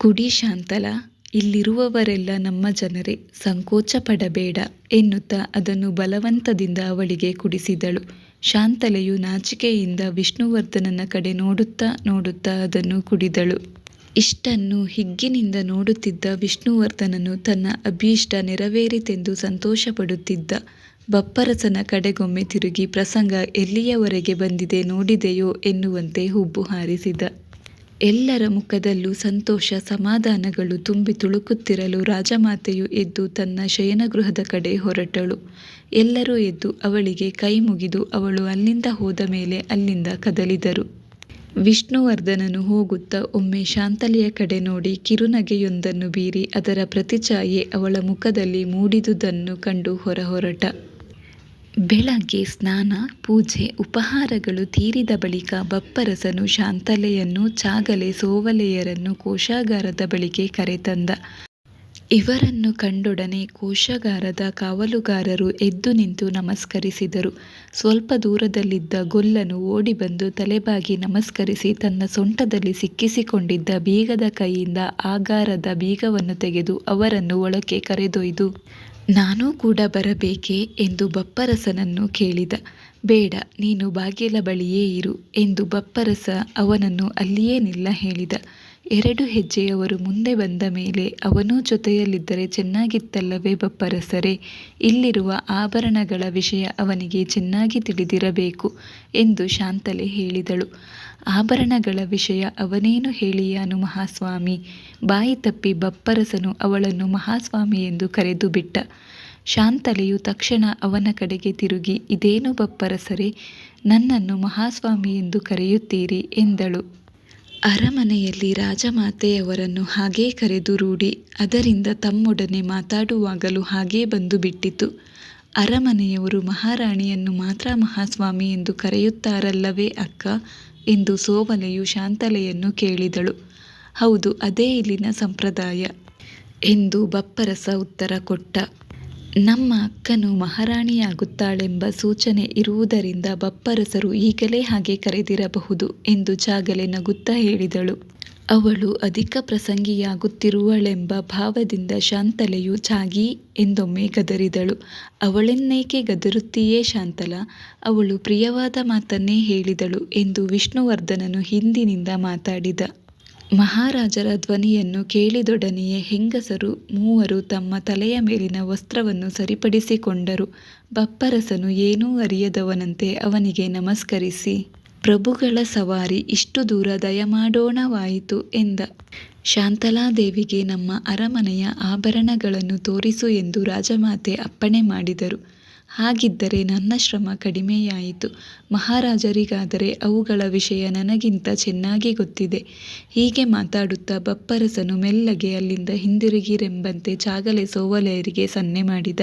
ಕುಡಿ ಶಾಂತಲ, ಇಲ್ಲಿರುವವರೆಲ್ಲ ನಮ್ಮ ಜನರೇ ಸಂಕೋಚ ಪಡಬೇಡ ಎನ್ನುತ್ತಾ ಅದನ್ನು ಬಲವಂತದಿಂದ ಅವಳಿಗೆ ಕುಡಿಸಿದಳು. ಶಾಂತಲೆಯು ನಾಚಿಕೆಯಿಂದ ವಿಷ್ಣುವರ್ಧನನ ಕಡೆ ನೋಡುತ್ತಾ ನೋಡುತ್ತಾ ಅದನ್ನು ಕುಡಿದಳು. ಇಷ್ಟನ್ನು ಹಿಗ್ಗಿನಿಂದ ನೋಡುತ್ತಿದ್ದ ವಿಷ್ಣುವರ್ಧನನು ತನ್ನ ಅಭೀಷ್ಟ ನೆರವೇರಿತೆಂದು ಸಂತೋಷಪಡುತ್ತಿದ್ದ. ಬಪ್ಪರಸನ ಕಡೆಗೊಮ್ಮೆ ತಿರುಗಿ ಪ್ರಸಂಗ ಎಲ್ಲಿಯವರೆಗೆ ಬಂದಿದೆ ನೋಡಿದೆಯೋ ಎನ್ನುವಂತೆ ಹುಬ್ಬು ಹಾರಿಸಿದ. ಎಲ್ಲರ ಮುಖದಲ್ಲೂ ಸಂತೋಷ, ಸಮಾಧಾನಗಳು ತುಂಬಿ ತುಳುಕುತ್ತಿರಲು ರಾಜಮಾತೆಯು ಎದ್ದು ತನ್ನ ಶಯನಗೃಹದ ಕಡೆ ಹೊರಟಳು. ಎಲ್ಲರೂ ಎದ್ದು ಅವಳಿಗೆ ಕೈ ಮುಗಿದು ಅವಳು ಅಲ್ಲಿಂದ ಹೋದ ಮೇಲೆ ಅಲ್ಲಿಂದ ಕದಲಿದರು. ವಿಷ್ಣುವರ್ಧನನು ಹೋಗುತ್ತಾ ಒಮ್ಮೆ ಶಾಂತಲೆಯ ಕಡೆ ನೋಡಿ ಕಿರುನಗೆಯೊಂದನ್ನು ಬೀರಿ ಅದರ ಪ್ರತಿಛಾಯೆ ಅವಳ ಮುಖದಲ್ಲಿ ಮೂಡಿದುದನ್ನು ಕಂಡು ಹೊರಹೊರಟ. ಬೆಳಗ್ಗೆ ಸ್ನಾನ, ಪೂಜೆ, ಉಪಹಾರಗಳು ತೀರಿದ ಬಳಿಕ ಬಪ್ಪರಸನು ಶಾಂತಲೆಯನ್ನು ಚಾಗಲೆ ಸೋವಲೆಯರನ್ನು ಕೋಶಾಗಾರದ ಬಳಿಗೆ ಕರೆತಂದ. ಇವರನ್ನು ಕಂಡೊಡನೆ ಕೋಶಗಾರದ ಕಾವಲುಗಾರರು ಎದ್ದು ನಿಂತು ನಮಸ್ಕರಿಸಿದರು. ಸ್ವಲ್ಪ ದೂರದಲ್ಲಿದ್ದ ಗೊಲ್ಲನು ಓಡಿಬಂದು ತಲೆಬಾಗಿ ನಮಸ್ಕರಿಸಿ ತನ್ನ ಸೊಂಟದಲ್ಲಿ ಸಿಕ್ಕಿಸಿಕೊಂಡಿದ್ದ ಬೀಗದ ಕೈಯಿಂದ ಆಗಾರದ ಬೀಗವನ್ನು ತೆಗೆದು ಅವರನ್ನು ಒಳಕ್ಕೆ ಕರೆದೊಯ್ದು ನಾನೂ ಕೂಡ ಬರಬೇಕೆ ಎಂದು ಬಪ್ಪರಸನನ್ನು ಕೇಳಿದ. ಬೇಡ, ನೀನು ಬಾಗಿಲ ಬಳಿಯೇ ಇರು ಎಂದು ಬಪ್ಪರಸ ಅವನನ್ನು ಅಲ್ಲಿಯೇ ನಿಲ್ಲ ಹೇಳಿದ. ಎರಡು ಹೆಜ್ಜೆಯವರು ಮುಂದೆ ಬಂದ ಮೇಲೆ ಅವನೂ ಜೊತೆಯಲ್ಲಿದ್ದರೆ ಚೆನ್ನಾಗಿತ್ತಲ್ಲವೇ ಬಪ್ಪರಸರೇ? ಇಲ್ಲಿರುವ ಆಭರಣಗಳ ವಿಷಯ ಅವನಿಗೆ ಚೆನ್ನಾಗಿ ತಿಳಿದಿರಬೇಕು ಎಂದು ಶಾಂತಲೆ ಹೇಳಿದಳು. ಆಭರಣಗಳ ವಿಷಯ ಅವನೇನು ಹೇಳಿಯಾನು ಮಹಾಸ್ವಾಮಿ? ಬಾಯಿ ತಪ್ಪಿ ಬಪ್ಪರಸನು ಅವಳನ್ನು ಮಹಾಸ್ವಾಮಿ ಎಂದು ಕರೆದು ಬಿಟ್ಟ. ಶಾಂತಲೆಯು ತಕ್ಷಣ ಅವನ ಕಡೆಗೆ ತಿರುಗಿ, ಇದೇನು ಬಪ್ಪರಸರೇ, ನನ್ನನ್ನು ಮಹಾಸ್ವಾಮಿ ಎಂದು ಕರೆಯುತ್ತೀರಿ? ಎಂದಳು. ಅರಮನೆಯಲ್ಲಿ ರಾಜಮಾತೆಯವರನ್ನು ಹಾಗೇ ಕರೆದು ರೂಢಿ ಅದರಿಂದ ತಮ್ಮೊಡನೆ ಮಾತಾಡುವಾಗಲೂ ಹಾಗೇ ಬಂದು ಬಿಟ್ಟಿತು. ಅರಮನೆಯವರು ಮಹಾರಾಣಿಯನ್ನು ಮಾತ್ರ ಮಹಾಸ್ವಾಮಿ ಎಂದು ಕರೆಯುತ್ತಾರಲ್ಲವೇ ಅಕ್ಕ? ಎಂದು ಸೋಮನೆಯು ಶಾಂತಲೆಯನ್ನು ಕೇಳಿದಳು. ಹೌದು, ಅದೇ ಇಲ್ಲಿನ ಸಂಪ್ರದಾಯ ಎಂದು ಬಪ್ಪರಸ ಉತ್ತರ ಕೊಟ್ಟ. ನಮ್ಮ ಅಕ್ಕನು ಮಹಾರಾಣಿಯಾಗುತ್ತಾಳೆಂಬ ಸೂಚನೆ ಇರುವುದರಿಂದ ಬಪ್ಪರಸರು ಈಗಲೇ ಹಾಗೆ ಕರೆದಿರಬಹುದು ಎಂದು ಜಾಗಲೆ ನಗುತ್ತಾ ಹೇಳಿದಳು. ಅವಳು ಅಧಿಕ ಪ್ರಸಂಗಿಯಾಗುತ್ತಿರುವಳೆಂಬ ಭಾವದಿಂದ ಶಾಂತಲೆಯು ಚಾಗಿ ಎಂದೊಮ್ಮೆ ಗದರಿದಳು. ಅವಳೆನ್ನೇಕೆ ಗದರುತ್ತೀಯೇ ಶಾಂತಲ? ಅವಳು ಪ್ರಿಯವಾದ ಮಾತನ್ನೇ ಹೇಳಿದಳು ಎಂದು ವಿಷ್ಣುವರ್ಧನನು ಹಿಂದಿನಿಂದ ಮಾತಾಡಿದ. ಮಹಾರಾಜರ ಧ್ವನಿಯನ್ನು ಕೇಳಿದೊಡನೆಯೇ ಹೆಂಗಸರು ಮೂವರು ತಮ್ಮ ತಲೆಯ ಮೇಲಿನ ವಸ್ತ್ರವನ್ನು ಸರಿಪಡಿಸಿಕೊಂಡರು. ಬಪ್ಪರಸನು ಏನೂ ಅರಿಯದವನಂತೆ ಅವನಿಗೆ ನಮಸ್ಕರಿಸಿ ಪ್ರಭುಗಳ ಸವಾರಿ ಇಷ್ಟು ದೂರ ದಯಮಾಡೋಣವಾಯಿತು ಎಂದ. ಶಾಂತಲಾದೇವಿಗೆ ನಮ್ಮ ಅರಮನೆಯ ಆಭರಣಗಳನ್ನು ತೋರಿಸು ಎಂದು ರಾಜಮಾತೆ ಅಪ್ಪಣೆ ಮಾಡಿದರು. ಹಾಗಿದ್ದರೆ ನನ್ನ ಶ್ರಮ ಕಡಿಮೆಯಾಯಿತು. ಮಹಾರಾಜರಿಗಾದರೆ ಅವುಗಳ ವಿಷಯ ನನಗಿಂತ ಚೆನ್ನಾಗಿ ಗೊತ್ತಿದೆ. ಹೀಗೆ ಮಾತಾಡುತ್ತಾ ಬಪ್ಪರಸನು ಮೆಲ್ಲಗೆ ಅಲ್ಲಿಂದ ಹಿಂದಿರುಗಿರೆಂಬಂತೆ ಚಾಗಲೆ ಸೋವಲೆಯರಿಗೆ ಸನ್ನೆ ಮಾಡಿದ.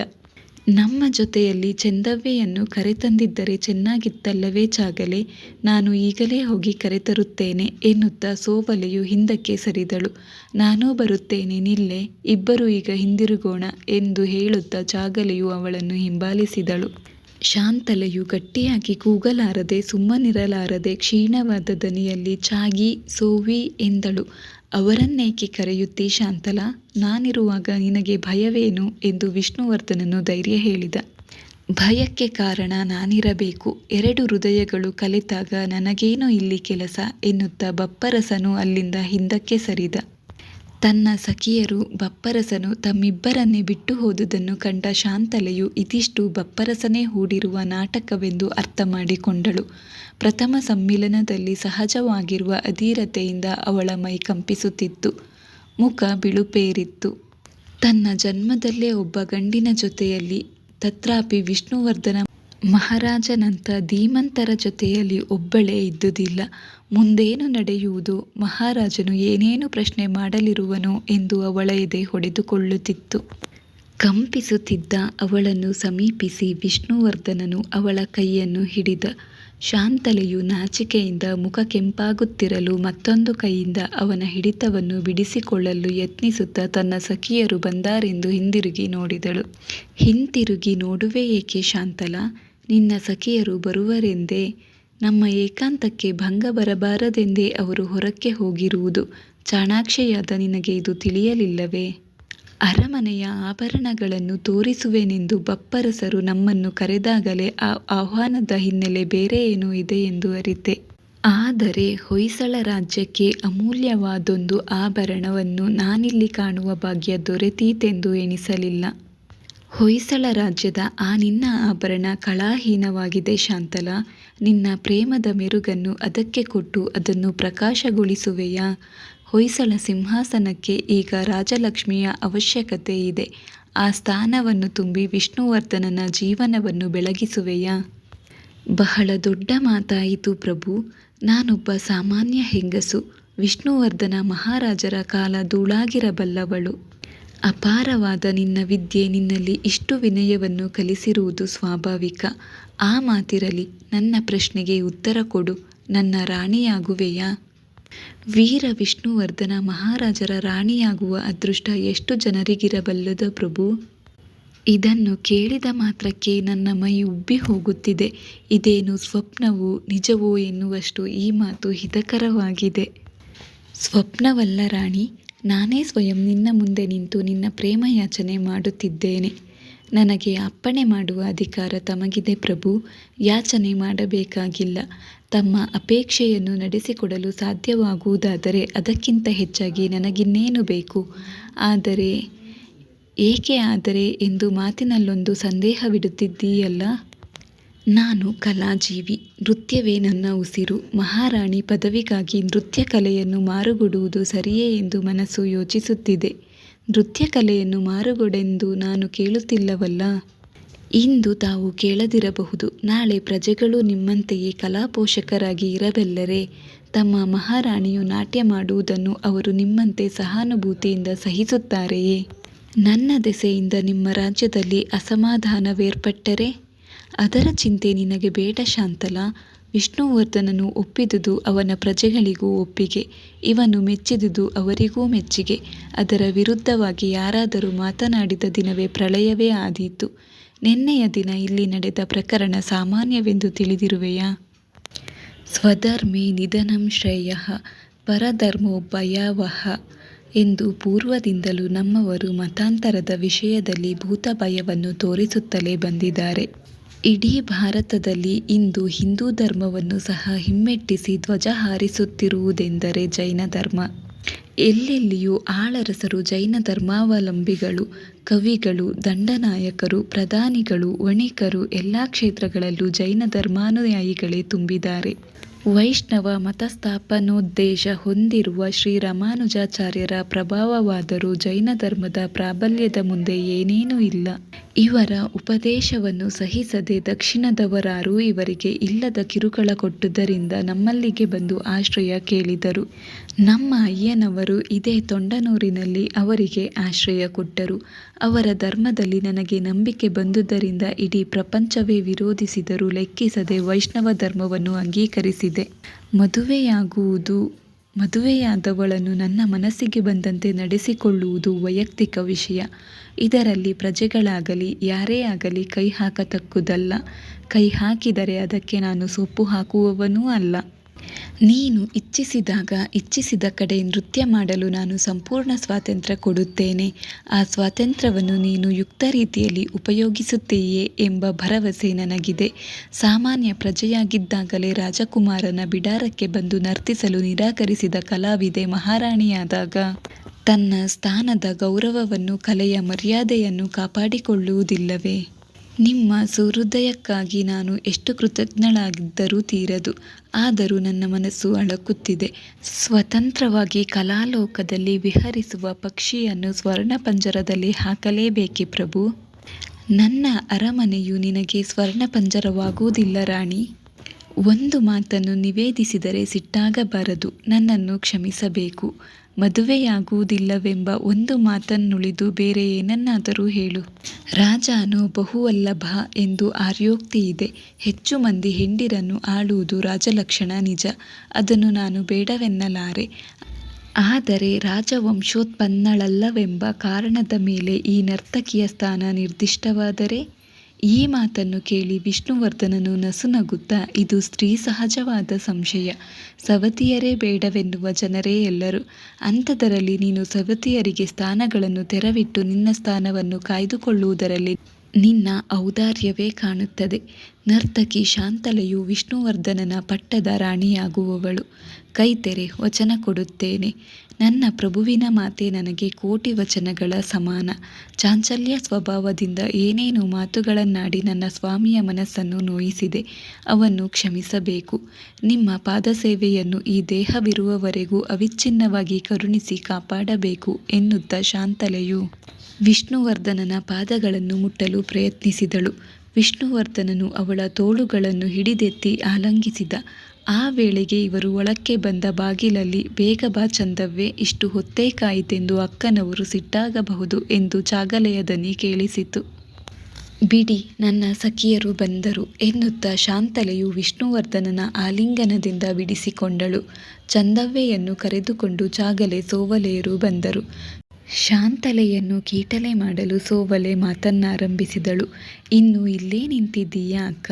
ನಮ್ಮ ಜೊತೆಯಲ್ಲಿ ಚೆಂದವ್ವೆಯನ್ನು ಕರೆತಂದಿದ್ದರೆ ಚೆನ್ನಾಗಿತ್ತಲ್ಲವೇ ಚಾಗಲೆ? ನಾನು ಈಗಲೇ ಹೋಗಿ ಕರೆತರುತ್ತೇನೆ ಎನ್ನುತ್ತಾ ಸೋಬಲೆಯು ಹಿಂದಕ್ಕೆ ಸರಿದಳು. ನಾನೂ ಬರುತ್ತೇನೆ ನಿಲ್ಲೆ, ಇಬ್ಬರೂ ಈಗ ಹಿಂದಿರುಗೋಣ ಎಂದು ಹೇಳುತ್ತಾ ಚಾಗಲೆಯು ಅವಳನ್ನು ಹಿಂಬಾಲಿಸಿದಳು. ಶಾಂತಲೆಯು ಗಟ್ಟಿಯಾಗಿ ಕೂಗಲಾರದೆ, ಸುಮ್ಮನಿರಲಾರದೆ, ಕ್ಷೀಣವಾದ ದನಿಯಲ್ಲಿ ಚಾಗಿ ಸೋವಿ ಎಂದಳು. ಅವರನ್ನೇಕೆ ಕರೆಯುತ್ತೀ ಶಾಂತಲ? ನಾನಿರುವಾಗ ನಿನಗೆ ಭಯವೇನು ಎಂದು ವಿಷ್ಣುವರ್ಧನನು ಧೈರ್ಯ ಹೇಳಿದ. ಭಯಕ್ಕೆ ಕಾರಣ ನಾನಿರಬೇಕು. ಎರಡು ಹೃದಯಗಳು ಕಲಿತಾಗ ನನಗೇನು ಇಲ್ಲಿ ಕೆಲಸ ಎನ್ನುತ್ತಾ ಬಪ್ಪರಸನು ಅಲ್ಲಿಂದ ಹಿಂದಕ್ಕೆ ಸರಿದ. ತನ್ನ ಸಖಿಯರು ಬಪ್ಪರಸನು ತಮ್ಮಿಬ್ಬರನ್ನೇ ಬಿಟ್ಟು ಹೋದುದನ್ನು ಕಂಡ ಶಾಂತಲೆಯು ಇದಿಷ್ಟು ಬಪ್ಪರಸನೇ ಹೂಡಿರುವ ನಾಟಕವೆಂದು ಅರ್ಥ ಮಾಡಿಕೊಂಡಳು. ಪ್ರಥಮ ಸಮ್ಮಿಲನದಲ್ಲಿ ಸಹಜವಾಗಿರುವ ಅಧೀರತೆಯಿಂದ ಅವಳ ಮೈ ಕಂಪಿಸುತ್ತಿತ್ತು. ಮುಖ ಬಿಳುಪೇರಿತ್ತು. ತನ್ನ ಜನ್ಮದಲ್ಲೇ ಒಬ್ಬ ಗಂಡಿನ ಜೊತೆಯಲ್ಲಿ, ತತ್ರಾಪಿ ವಿಷ್ಣುವರ್ಧನ ಮಹಾರಾಜನಂಥ ಧೀಮಂತರ ಜೊತೆಯಲ್ಲಿ ಒಬ್ಬಳೇ ಇದ್ದುದಿಲ್ಲ. ಮುಂದೇನು ನಡೆಯುವುದು? ಮಹಾರಾಜನು ಏನೇನು ಪ್ರಶ್ನೆ ಮಾಡಲಿರುವನೋ ಎಂದು ಅವಳ ಎದೆ ಹೊಡೆದುಕೊಳ್ಳುತ್ತಿತ್ತು. ಕಂಪಿಸುತ್ತಿದ್ದ ಅವಳನ್ನು ಸಮೀಪಿಸಿ ವಿಷ್ಣುವರ್ಧನನು ಅವಳ ಕೈಯನ್ನು ಹಿಡಿದ. ಶಾಂತಲೆಯು ನಾಚಿಕೆಯಿಂದ ಮುಖ ಕೆಂಪಾಗುತ್ತಿರಲು ಮತ್ತೊಂದು ಕೈಯಿಂದ ಅವನ ಹಿಡಿತವನ್ನು ಬಿಡಿಸಿಕೊಳ್ಳಲು ಯತ್ನಿಸುತ್ತಾ ತನ್ನ ಸಖಿಯರು ಬಂದಾರೆಂದು ಹಿಂದಿರುಗಿ ನೋಡಿದಳು. ಹಿಂತಿರುಗಿ ನೋಡುವೆ ಏಕೆ ಶಾಂತಲ? ನಿನ್ನ ಸಖಿಯರು ಬರುವರೆಂದೇ ನಮ್ಮ ಏಕಾಂತಕ್ಕೆ ಭಂಗ ಬರಬಾರದೆಂದೇ ಅವರು ಹೊರಕ್ಕೆ ಹೋಗಿರುವುದು. ಚಾಣಾಕ್ಷೆಯಾದ ನಿನಗೆ ಇದು ತಿಳಿಯಲಿಲ್ಲವೇ? ಅರಮನೆಯ ಆಭರಣಗಳನ್ನು ತೋರಿಸುವೆನೆಂದು ಬಪ್ಪರಸರು ನಮ್ಮನ್ನು ಕರೆದಾಗಲೇ ಆ ಆಹ್ವಾನದ ಹಿನ್ನೆಲೆ ಬೇರೆ ಏನೋ ಇದೆ ಎಂದು ಅರಿತೆ. ಆದರೆ ಹೊಯ್ಸಳ ರಾಜ್ಯಕ್ಕೆ ಅಮೂಲ್ಯವಾದೊಂದು ಆಭರಣವನ್ನು ನಾನಿಲ್ಲಿ ಕಾಣುವ ಭಾಗ್ಯ ದೊರೆತೀತೆಂದು ಎಣಿಸಲಿಲ್ಲ. ಹೊಯ್ಸಳ ರಾಜ್ಯದ ಆ ನಿನ್ನ ಆಭರಣ ಕಳಾಹೀನವಾಗಿದೆ ಶಾಂತಲ. ನಿನ್ನ ಪ್ರೇಮದ ಮೆರುಗನ್ನು ಅದಕ್ಕೆ ಕೊಟ್ಟು ಅದನ್ನು ಪ್ರಕಾಶಗೊಳಿಸುವೆಯಾ. ಹೊಯ್ಸಳ ಸಿಂಹಾಸನಕ್ಕೆ ಈಗ ರಾಜಲಕ್ಷ್ಮಿಯ ಅವಶ್ಯಕತೆ ಇದೆ. ಆ ಸ್ಥಾನವನ್ನು ತುಂಬಿ ವಿಷ್ಣುವರ್ಧನನ ಜೀವನವನ್ನು ಬೆಳಗಿಸುವೆಯಾ. ಬಹಳ ದೊಡ್ಡ ಮಾತಾಯಿತು ಪ್ರಭು. ನಾನೊಬ್ಬ ಸಾಮಾನ್ಯ ಹೆಂಗಸು. ವಿಷ್ಣುವರ್ಧನ ಮಹಾರಾಜರ ಕಾಲ ಧೂಳಾಗಿರಬಲ್ಲವಳು. ಅಪಾರವಾದ ನಿನ್ನ ವಿದ್ಯೆ ನಿನ್ನಲ್ಲಿ ಇಷ್ಟು ವಿನಯವನ್ನು ಕಲಿಸಿರುವುದು ಸ್ವಾಭಾವಿಕ. ಆ ಮಾತಿರಲಿ, ನನ್ನ ಪ್ರಶ್ನೆಗೆ ಉತ್ತರ ಕೊಡು, ನನ್ನ ರಾಣಿಯಾಗುವೆಯಾ? ವೀರ ವಿಷ್ಣುವರ್ಧನ ಮಹಾರಾಜರ ರಾಣಿಯಾಗುವ ಅದೃಷ್ಟ ಎಷ್ಟು ಜನರಿಗಿರಬಲ್ಲದ ಪ್ರಭು? ಇದನ್ನು ಕೇಳಿದ ಮಾತ್ರಕ್ಕೆ ನನ್ನ ಮೈ ಉಬ್ಬಿ ಹೋಗುತ್ತಿದೆ. ಇದೇನು ಸ್ವಪ್ನವೋ ನಿಜವೋ ಎನ್ನುವಷ್ಟು ಈ ಮಾತು ಹಿತಕರವಾಗಿದೆ. ಸ್ವಪ್ನವಲ್ಲ ರಾಣಿ ನಾನೇ ಸ್ವಯಂ ನಿನ್ನ ಮುಂದೆ ನಿಂತು ನಿನ್ನ ಪ್ರೇಮ ಯಾಚನೆ ಮಾಡುತ್ತಿದ್ದೇನೆ. ನನಗೆ ಅಪ್ಪಣೆ ಮಾಡುವ ಅಧಿಕಾರ ತಮಗಿದೆ ಪ್ರಭು, ಯಾಚನೆ ಮಾಡಬೇಕಾಗಿಲ್ಲ. ತಮ್ಮ ಅಪೇಕ್ಷೆಯನ್ನು ನಡೆಸಿಕೊಡಲು ಸಾಧ್ಯವಾಗುವುದಾದರೆ ಅದಕ್ಕಿಂತ ಹೆಚ್ಚಾಗಿ ನನಗಿನ್ನೇನು ಬೇಕು? ಆದರೆ, ಏಕೆ ಆದರೆ ಎಂದು ಮಾತಿನಲ್ಲೊಂದು ಸಂದೇಹವಿಡುತ್ತಿದ್ದೀಯಲ್ಲ? ನಾನು ಕಲಾಜೀವಿ, ನೃತ್ಯವೇ ನನ್ನ ಉಸಿರು. ಮಹಾರಾಣಿ ಪದವಿಗಾಗಿ ನೃತ್ಯ ಕಲೆಯನ್ನು ಮಾರುಗೊಡುವುದು ಸರಿಯೇ ಎಂದು ಮನಸ್ಸು ಯೋಚಿಸುತ್ತಿದೆ. ನೃತ್ಯ ಕಲೆಯನ್ನು ಮಾರುಗೊಡೆಂದು ನಾನು ಕೇಳುತ್ತಿಲ್ಲವಲ್ಲ? ಇಂದು ತಾವು ಕೇಳದಿರಬಹುದು. ನಾಳೆ ಪ್ರಜೆಗಳು ನಿಮ್ಮಂತೆಯೇ ಕಲಾಪೋಷಕರಾಗಿ ಇರಬಲ್ಲರೆ. ತಮ್ಮ ಮಹಾರಾಣಿಯು ನಾಟ್ಯ ಮಾಡುವುದನ್ನು ಅವರು ನಿಮ್ಮಂತೆ ಸಹಾನುಭೂತಿಯಿಂದ ಸಹಿಸುತ್ತಾರೆಯೇ? ನನ್ನ ದೆಸೆಯಿಂದ ನಿಮ್ಮ ರಾಜ್ಯದಲ್ಲಿ ಅಸಮಾಧಾನವೇರ್ಪಟ್ಟರೆ? ಅದರ ಚಿಂತೆ ನಿನಗೆ ಬೇಡ ಶಾಂತಲ. ವಿಷ್ಣುವರ್ಧನನು ಒಪ್ಪಿದುದು ಅವನ ಪ್ರಜೆಗಳಿಗೂ ಒಪ್ಪಿಗೆ. ಇವನು ಮೆಚ್ಚಿದುದು ಅವರಿಗೂ ಮೆಚ್ಚಿಗೆ. ಅದರ ವಿರುದ್ಧವಾಗಿ ಯಾರಾದರೂ ಮಾತನಾಡಿದ ದಿನವೇ ಪ್ರಳಯವೇ ಆದೀತು. ನಿನ್ನೆಯ ದಿನ ಇಲ್ಲಿ ನಡೆದ ಪ್ರಕರಣ ಸಾಮಾನ್ಯವೆಂದು ತಿಳಿದಿರುವೆಯಾ? ಸ್ವಧರ್ಮೇ ನಿಧನಂ ಶ್ರೇಯ, ಪರಧರ್ಮೋ ಭಯಾವಹ ಎಂದು ಪೂರ್ವದಿಂದಲೂ ನಮ್ಮವರು ಮತಾಂತರದ ವಿಷಯದಲ್ಲಿ ಭೂತ ಭಯವನ್ನು ತೋರಿಸುತ್ತಲೇ ಬಂದಿದ್ದಾರೆ. ಇಡೀ ಭಾರತದಲ್ಲಿ ಇಂದು ಹಿಂದೂ ಧರ್ಮವನ್ನು ಸಹ ಹಿಮ್ಮೆಟ್ಟಿಸಿ ಧ್ವಜ ಹಾರಿಸುತ್ತಿರುವುದೆಂದರೆ ಜೈನ ಧರ್ಮ. ಎಲ್ಲೆಲ್ಲಿಯೂ ಆಳರಸರು ಜೈನ ಧರ್ಮಾವಲಂಬಿಗಳು, ಕವಿಗಳು, ದಂಡನಾಯಕರು, ಪ್ರಧಾನಿಗಳು, ವಣಿಕರು ಎಲ್ಲ ಕ್ಷೇತ್ರಗಳಲ್ಲೂ ಜೈನ ಧರ್ಮಾನುಯಾಯಿಗಳೇ ತುಂಬಿದ್ದಾರೆ. ವೈಷ್ಣವ ಮತಸ್ಥಾಪನೋದ್ದೇಶ ಹೊಂದಿರುವ ಶ್ರೀ ರಾಮಾನುಜಾಚಾರ್ಯರ ಪ್ರಭಾವವಾದರೂ ಜೈನ ಧರ್ಮದ ಪ್ರಾಬಲ್ಯದ ಮುಂದೆ ಏನೇನೂ ಇಲ್ಲ. ಇವರ ಉಪದೇಶವನ್ನು ಸಹಿಸದೆ ದಕ್ಷಿಣದವರಾರೂ ಇವರಿಗೆ ಇಲ್ಲದ ಕಿರುಕುಳ ಕೊಟ್ಟುದರಿಂದ ನಮ್ಮಲ್ಲಿಗೆ ಬಂದು ಆಶ್ರಯ ಕೇಳಿದರು. ನಮ್ಮ ಅಯ್ಯನವರು ಇದೇ ತೊಂಡನೂರಿನಲ್ಲಿ ಅವರಿಗೆ ಆಶ್ರಯ ಕೊಟ್ಟರು. ಅವರ ಧರ್ಮದಲ್ಲಿ ನನಗೆ ನಂಬಿಕೆ ಬಂದುದರಿಂದ ಇಡೀ ಪ್ರಪಂಚವೇ ವಿರೋಧಿಸಿದರೂ ಲೆಕ್ಕಿಸದೆ ವೈಷ್ಣವ ಧರ್ಮವನ್ನು ಅಂಗೀಕರಿಸಿದೆ. ಮದುವೆಯಾಗುವುದು ಮದುವೆಯಾದವಳನ್ನು ನನ್ನ ಮನಸ್ಸಿಗೆ ಬಂದಂತೆ ನಡೆಸಿಕೊಳ್ಳುವುದು ವೈಯಕ್ತಿಕ ವಿಷಯ. ಇದರಲ್ಲಿ ಪ್ರಜೆಗಳಾಗಲಿ, ಯಾರೇ ಆಗಲಿ ಕೈ ಹಾಕತಕ್ಕುದಲ್ಲ. ಕೈ ಹಾಕಿದರೆ ಅದಕ್ಕೆ ನಾನು ಸೊಪ್ಪು ಹಾಕುವವನೂ ಅಲ್ಲ. ನೀನು ಇಚ್ಛಿಸಿದಾಗ ಇಚ್ಛಿಸಿದ ಕಡೆ ನೃತ್ಯ ಮಾಡಲು ನಾನು ಸಂಪೂರ್ಣ ಸ್ವಾತಂತ್ರ್ಯ ಕೊಡುತ್ತೇನೆ. ಆ ಸ್ವಾತಂತ್ರ್ಯವನ್ನು ನೀನು ಯುಕ್ತ ರೀತಿಯಲ್ಲಿ ಉಪಯೋಗಿಸುತ್ತೀಯೇ ಎಂಬ ಭರವಸೆ ನನಗಿದೆ. ಸಾಮಾನ್ಯ ಪ್ರಜೆಯಾಗಿದ್ದಾಗಲೇ ರಾಜಕುಮಾರನ ಬಿಡಾರಕ್ಕೆ ಬಂದು ನರ್ತಿಸಲು ನಿರಾಕರಿಸಿದ ಕಲಾವಿದೆ ಮಹಾರಾಣಿಯಾದಾಗ, ತನ್ನ ಸ್ಥಾನದ ಗೌರವವನ್ನು, ಕಲೆಯ ಮರ್ಯಾದೆಯನ್ನು ಕಾಪಾಡಿಕೊಳ್ಳುವುದಿಲ್ಲವೇ? ನಿಮ್ಮ ಸುಹೃದಯಕ್ಕಾಗಿ ನಾನು ಎಷ್ಟು ಕೃತಜ್ಞಳಾಗಿದ್ದರೂ ತೀರದು. ಆದರೂ ನನ್ನ ಮನಸ್ಸು ಅಳಕುತ್ತಿದೆ. ಸ್ವತಂತ್ರವಾಗಿ ಕಲಾಲೋಕದಲ್ಲಿ ವಿಹರಿಸುವ ಪಕ್ಷಿಯನ್ನು ಸ್ವರ್ಣಪಂಜರದಲ್ಲಿ ಹಾಕಲೇಬೇಕೆ ಪ್ರಭು? ನನ್ನ ಅರಮನೆಯು ನಿನಗೆ ಸ್ವರ್ಣಪಂಜರವಾಗುವುದಿಲ್ಲ ರಾಣಿ. ಒಂದು ಮಾತನ್ನು ನಿವೇದಿಸಿದರೆ ಸಿಟ್ಟಾಗಬಾರದು. ನನ್ನನ್ನು ಕ್ಷಮಿಸಬೇಕು. ಮದುವೆಯಾಗುವುದಿಲ್ಲವೆಂಬ ಒಂದು ಮಾತನ್ನುಳಿದು ಬೇರೆ ಏನನ್ನಾದರೂ ಹೇಳು. ರಾಜನು ಬಹುವಲ್ಲಭ ಎಂದು ಆರ್ಯೋಕ್ತಿಯಿದೆ. ಹೆಚ್ಚು ಮಂದಿ ಹೆಂಡಿರನ್ನು ಆಳುವುದು ರಾಜಲಕ್ಷಣ ನಿಜ. ಅದನ್ನು ನಾನು ಬೇಡವೆನ್ನಲಾರೆ. ಆದರೆ ರಾಜವಂಶೋತ್ಪನ್ನಳಲ್ಲವೆಂಬ ಕಾರಣದ ಮೇಲೆ ಈ ನರ್ತಕಿಯ ಸ್ಥಾನ ನಿರ್ದಿಷ್ಟವಾದರೆ? ಈ ಮಾತನ್ನು ಕೇಳಿ ವಿಷ್ಣುವರ್ಧನನು ನಸುನಗುತ್ತಾ, ಇದು ಸ್ತ್ರೀ ಸಹಜವಾದ ಸಂಶಯ. ಸವತಿಯರೇ ಬೇಡವೆನ್ನುವ ಜನರೇ ಎಲ್ಲರೂ. ಅಂಥದರಲ್ಲಿ ನೀನು ಸವತಿಯರಿಗೆ ಸ್ಥಾನಗಳನ್ನು ತೆರವಿಟ್ಟು ನಿನ್ನ ಸ್ಥಾನವನ್ನು ಕಾಯ್ದುಕೊಳ್ಳುವುದರಲ್ಲಿ ನಿನ್ನ ಔದಾರ್ಯವೇ ಕಾಣುತ್ತದೆ. ನರ್ತಕಿ ಶಾಂತಲೆಯು ವಿಷ್ಣುವರ್ಧನನ ಪಟ್ಟದ ರಾಣಿಯಾಗುವವಳು. ಕೈತೆರೆ ವಚನ ಕೊಡುತ್ತೇನೆ. ನನ್ನ ಪ್ರಭುವಿನ ಮಾತೆ ನನಗೆ ಕೋಟಿ ವಚನಗಳ ಸಮಾನ. ಚಾಂಚಲ್ಯ ಸ್ವಭಾವದಿಂದ ಏನೇನು ಮಾತುಗಳನ್ನಾಡಿ ನನ್ನ ಸ್ವಾಮಿಯ ಮನಸ್ಸನ್ನು ನೋಯಿಸಿದೆ, ಅವನ್ನು ಕ್ಷಮಿಸಬೇಕು. ನಿಮ್ಮ ಪಾದಸೇವೆಯನ್ನು ಈ ದೇಹವಿರುವವರೆಗೂ ಅವಿಚ್ಛಿನ್ನವಾಗಿ ಕರುಣಿಸಿ ಕಾಪಾಡಬೇಕು ಎನ್ನುತ್ತ ಶಾಂತಲೆಯು. ವಿಷ್ಣುವರ್ಧನನ ಪಾದಗಳನ್ನು ಮುಟ್ಟಲು ಪ್ರಯತ್ನಿಸಿದಳು. ವಿಷ್ಣುವರ್ಧನನು ಅವಳ ತೋಳುಗಳನ್ನು ಹಿಡಿದೆತ್ತಿ ಆಲಂಗಿಸಿದ. ಆ ವೇಳೆಗೆ ಇವರು ಒಳಕ್ಕೆ ಬಂದ ಬಾಗಿಲಲ್ಲಿ, ಬೇಗ ಬಾ ಚಂದವ್ವೆ, ಇಷ್ಟು ಹೊತ್ತೇ ಕಾಯಿತೆಂದು ಅಕ್ಕನವರು ಸಿಟ್ಟಾಗಬಹುದು ಎಂದು ಚಾಗಲೆಯ ದನಿ ಕೇಳಿಸಿತು. ಬಿಡಿ, ನನ್ನ ಸಖಿಯರು ಬಂದರು ಎನ್ನುತ್ತಾ ಶಾಂತಲೆಯು ವಿಷ್ಣುವರ್ಧನನ ಆಲಿಂಗನದಿಂದ ಬಿಡಿಸಿಕೊಂಡಳು. ಚಂದವ್ವೆಯನ್ನು ಕರೆದುಕೊಂಡು ಚಾಗಲೆ ಸೋವಲೆಯರು ಬಂದರು. ಶಾಂತಲೆಯನ್ನು ಕೀಟಲೆ ಮಾಡಲು ಸೋವಲೆ ಮಾತನ್ನಾರಂಭಿಸಿದಳು. ಇನ್ನು ಇಲ್ಲೇ ನಿಂತಿದ್ದೀಯಾ ಅಕ್ಕ?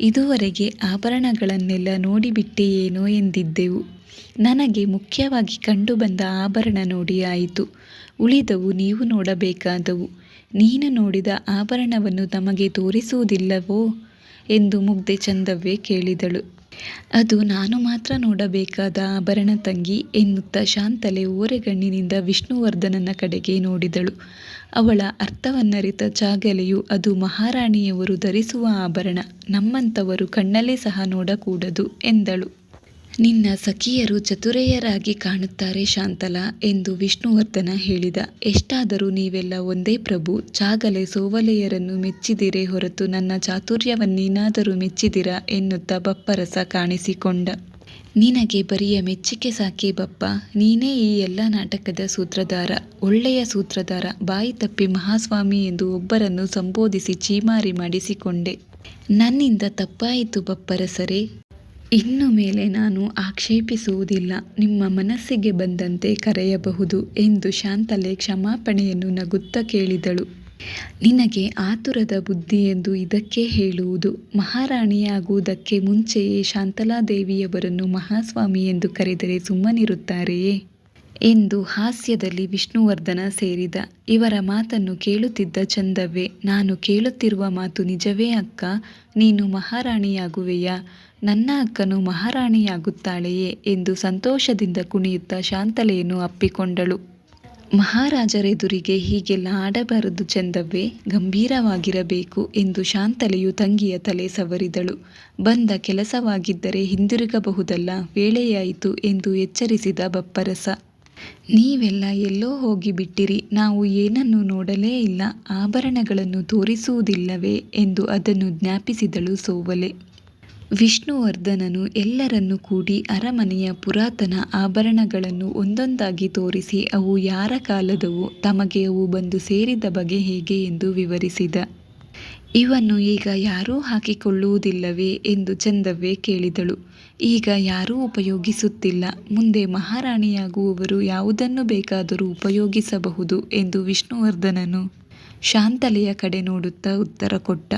ಇದುವರೆಗೆ ಆಭರಣಗಳನ್ನೆಲ್ಲ ನೋಡಿಬಿಟ್ಟೆಯೇನೋ ಎಂದಿದ್ದೆವು. ನನಗೆ ಮುಖ್ಯವಾಗಿ ಕಂಡುಬಂದ ಆಭರಣ ನೋಡಿ ಆಯಿತು. ಉಳಿದವು ನೀವು ನೋಡಬೇಕಾದವು. ನೀನು ನೋಡಿದ ಆಭರಣವನ್ನು ತಮಗೆ ತೋರಿಸುವುದಿಲ್ಲವೋ? ಎಂದು ಮುಗ್ಧೆ ಚಂದವ್ವೆ ಕೇಳಿದಳು. ಅದು ನಾನು ಮಾತ್ರ ನೋಡಬೇಕಾದ ಆಭರಣ ತಂಗಿ ಎನ್ನುತ್ತಾ ಶಾಂತಲೆ ಓರೆಗಣ್ಣಿನಿಂದ ವಿಷ್ಣುವರ್ಧನನ ಕಡೆಗೆ ನೋಡಿದಳು. ಅವಳ ಅರ್ಥವನ್ನರಿತ ಚಾಗಲೆಯು ಅದು ಮಹಾರಾಣಿಯವರು ಧರಿಸುವ ಆಭರಣ. ನಮ್ಮಂಥವರು ಕಣ್ಣಲ್ಲೇ ಸಹ ನೋಡಕೂಡದು ಎಂದಳು. ನಿನ್ನ ಸಖಿಯರು ಚತುರೆಯರಾಗಿ ಕಾಣುತ್ತಾರೆ ಶಾಂತಲಾ ಎಂದು ವಿಷ್ಣುವರ್ಧನ ಹೇಳಿದ. ಎಷ್ಟಾದರೂ ನೀವೆಲ್ಲ ಒಂದೇ ಪ್ರಭು ಚಾಗಲೆ ಸೋವಲೆಯರನ್ನು ಮೆಚ್ಚಿದಿರೇ ಹೊರತು ನನ್ನ ಚಾತುರ್ಯವನ್ನೇನಾದರೂ ಮೆಚ್ಚಿದಿರಾ ಎನ್ನುತ್ತಾ ಬಪ್ಪರಸ ಕಾಣಿಸಿಕೊಂಡ. ನಿನಗೆ ಬರಿಯ ಮೆಚ್ಚಿಕೆ ಸಾಕೆ ಬಪ್ಪ, ನೀನೇ ಈ ಎಲ್ಲ ನಾಟಕದ ಸೂತ್ರಧಾರ, ಒಳ್ಳೆಯ ಸೂತ್ರಧಾರ, ಬಾಯಿ ತಪ್ಪಿ ಮಹಾಸ್ವಾಮಿ ಎಂದು ಒಬ್ಬರನ್ನು ಸಂಬೋಧಿಸಿ ಚೀಮಾರಿ ಮಾಡಿಸಿಕೊಂಡೆ. ನನ್ನಿಂದ ತಪ್ಪಾಯಿತು ಬಪ್ಪರಸರೇ. ಇನ್ನು ಮೇಲೆ ನಾನು ಆಕ್ಷೇಪಿಸುವುದಿಲ್ಲ. ನಿಮ್ಮ ಮನಸ್ಸಿಗೆ ಬಂದಂತೆ ಕರೆಯಬಹುದು ಎಂದು ಶಾಂತಲೆ ಕ್ಷಮಾಪಣೆಯನ್ನು ನಗುತ್ತಾ ಕೇಳಿದಳು. ನಿನಗೆ ಆತುರದ ಬುದ್ಧಿ ಎಂದು ಇದಕ್ಕೆ ಹೇಳುವುದು. ಮಹಾರಾಣಿಯಾಗುವುದಕ್ಕೆ ಮುಂಚೆಯೇ ಶಾಂತಲಾದೇವಿಯವರನ್ನು ಮಹಾಸ್ವಾಮಿ ಎಂದು ಕರೆದರೆ ಸುಮ್ಮನಿರುತ್ತಾರೆಯೇ? ಎಂದು ಹಾಸ್ಯದಲ್ಲಿ ವಿಷ್ಣುವರ್ಧನ ಸೇರಿದ. ಇವರ ಮಾತನ್ನು ಕೇಳುತ್ತಿದ್ದ ಚಂದವ್ವೆ, ನಾನು ಕೇಳುತ್ತಿರುವ ಮಾತು ನಿಜವೇ ಅಕ್ಕ? ನೀನು ಮಹಾರಾಣಿಯಾಗುವೆಯಾ? ನನ್ನ ಅಕ್ಕನು ಮಹಾರಾಣಿಯಾಗುತ್ತಾಳೆಯೇ? ಎಂದು ಸಂತೋಷದಿಂದ ಕುಣಿಯುತ್ತಾ ಶಾಂತಲೆಯನ್ನು ಅಪ್ಪಿಕೊಂಡಳು. ಮಹಾರಾಜರೆದುರಿಗೆ ಹೀಗೆಲ್ಲ ಆಡಬಾರದು ಚಂದವ್ವೆ, ಗಂಭೀರವಾಗಿರಬೇಕು ಎಂದು ಶಾಂತಲೆಯು ತಂಗಿಯ ತಲೆ ಸವರಿದಳು. ಬಂದ ಕೆಲಸವಾಗಿದ್ದರೆ ಹಿಂದಿರುಗಬಹುದಲ್ಲ, ವೇಳೆಯಾಯಿತು ಎಂದು ಎಚ್ಚರಿಸಿದ ಬಪ್ಪರಸ. ನೀವೆಲ್ಲ ಎಲ್ಲೋ ಹೋಗಿಬಿಟ್ಟಿರಿ ನಾವು ಏನನ್ನು ನೋಡಲೇ ಇಲ್ಲ. ಆಭರಣಗಳನ್ನು ತೋರಿಸುವುದಿಲ್ಲವೇ ಎಂದು ಅದನ್ನು ಜ್ಞಾಪಿಸಿದಳು ಸೋವಲೆ. ವಿಷ್ಣುವರ್ಧನನು ಎಲ್ಲರನ್ನೂ ಕೂಡಿ ಅರಮನೆಯ ಪುರಾತನ ಆಭರಣಗಳನ್ನು ಒಂದೊಂದಾಗಿ ತೋರಿಸಿ, ಅವು ಯಾರ ಕಾಲದವು, ತಮಗೆ ಅವು ಬಂದು ಸೇರಿದ ಬಗೆ ಹೇಗೆ ಎಂದು ವಿವರಿಸಿದ. ಇವನ್ನು ಈಗ ಯಾರೂ ಹಾಕಿಕೊಳ್ಳುವುದಿಲ್ಲವೇ ಎಂದು ಚಂದವ್ವೆ ಕೇಳಿದಳು. ಈಗ ಯಾರೂ ಉಪಯೋಗಿಸುತ್ತಿಲ್ಲ. ಮುಂದೆ ಮಹಾರಾಣಿಯಾಗುವವರು ಯಾವುದನ್ನು ಬೇಕಾದರೂ ಉಪಯೋಗಿಸಬಹುದು ಎಂದು ವಿಷ್ಣುವರ್ಧನನು ಶಾಂತಲೆಯ ಕಡೆ ನೋಡುತ್ತಾ ಉತ್ತರ ಕೊಟ್ಟ.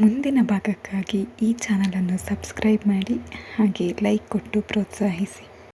ಮುಂದಿನ ಭಾಗಕ್ಕಾಗಿ ಈ ಚಾನಲನ್ನು ಸಬ್ಸ್ಕ್ರೈಬ್ ಮಾಡಿ, ಹಾಗೆ ಲೈಕ್ ಕೊಟ್ಟು ಪ್ರೋತ್ಸಾಹಿಸಿ.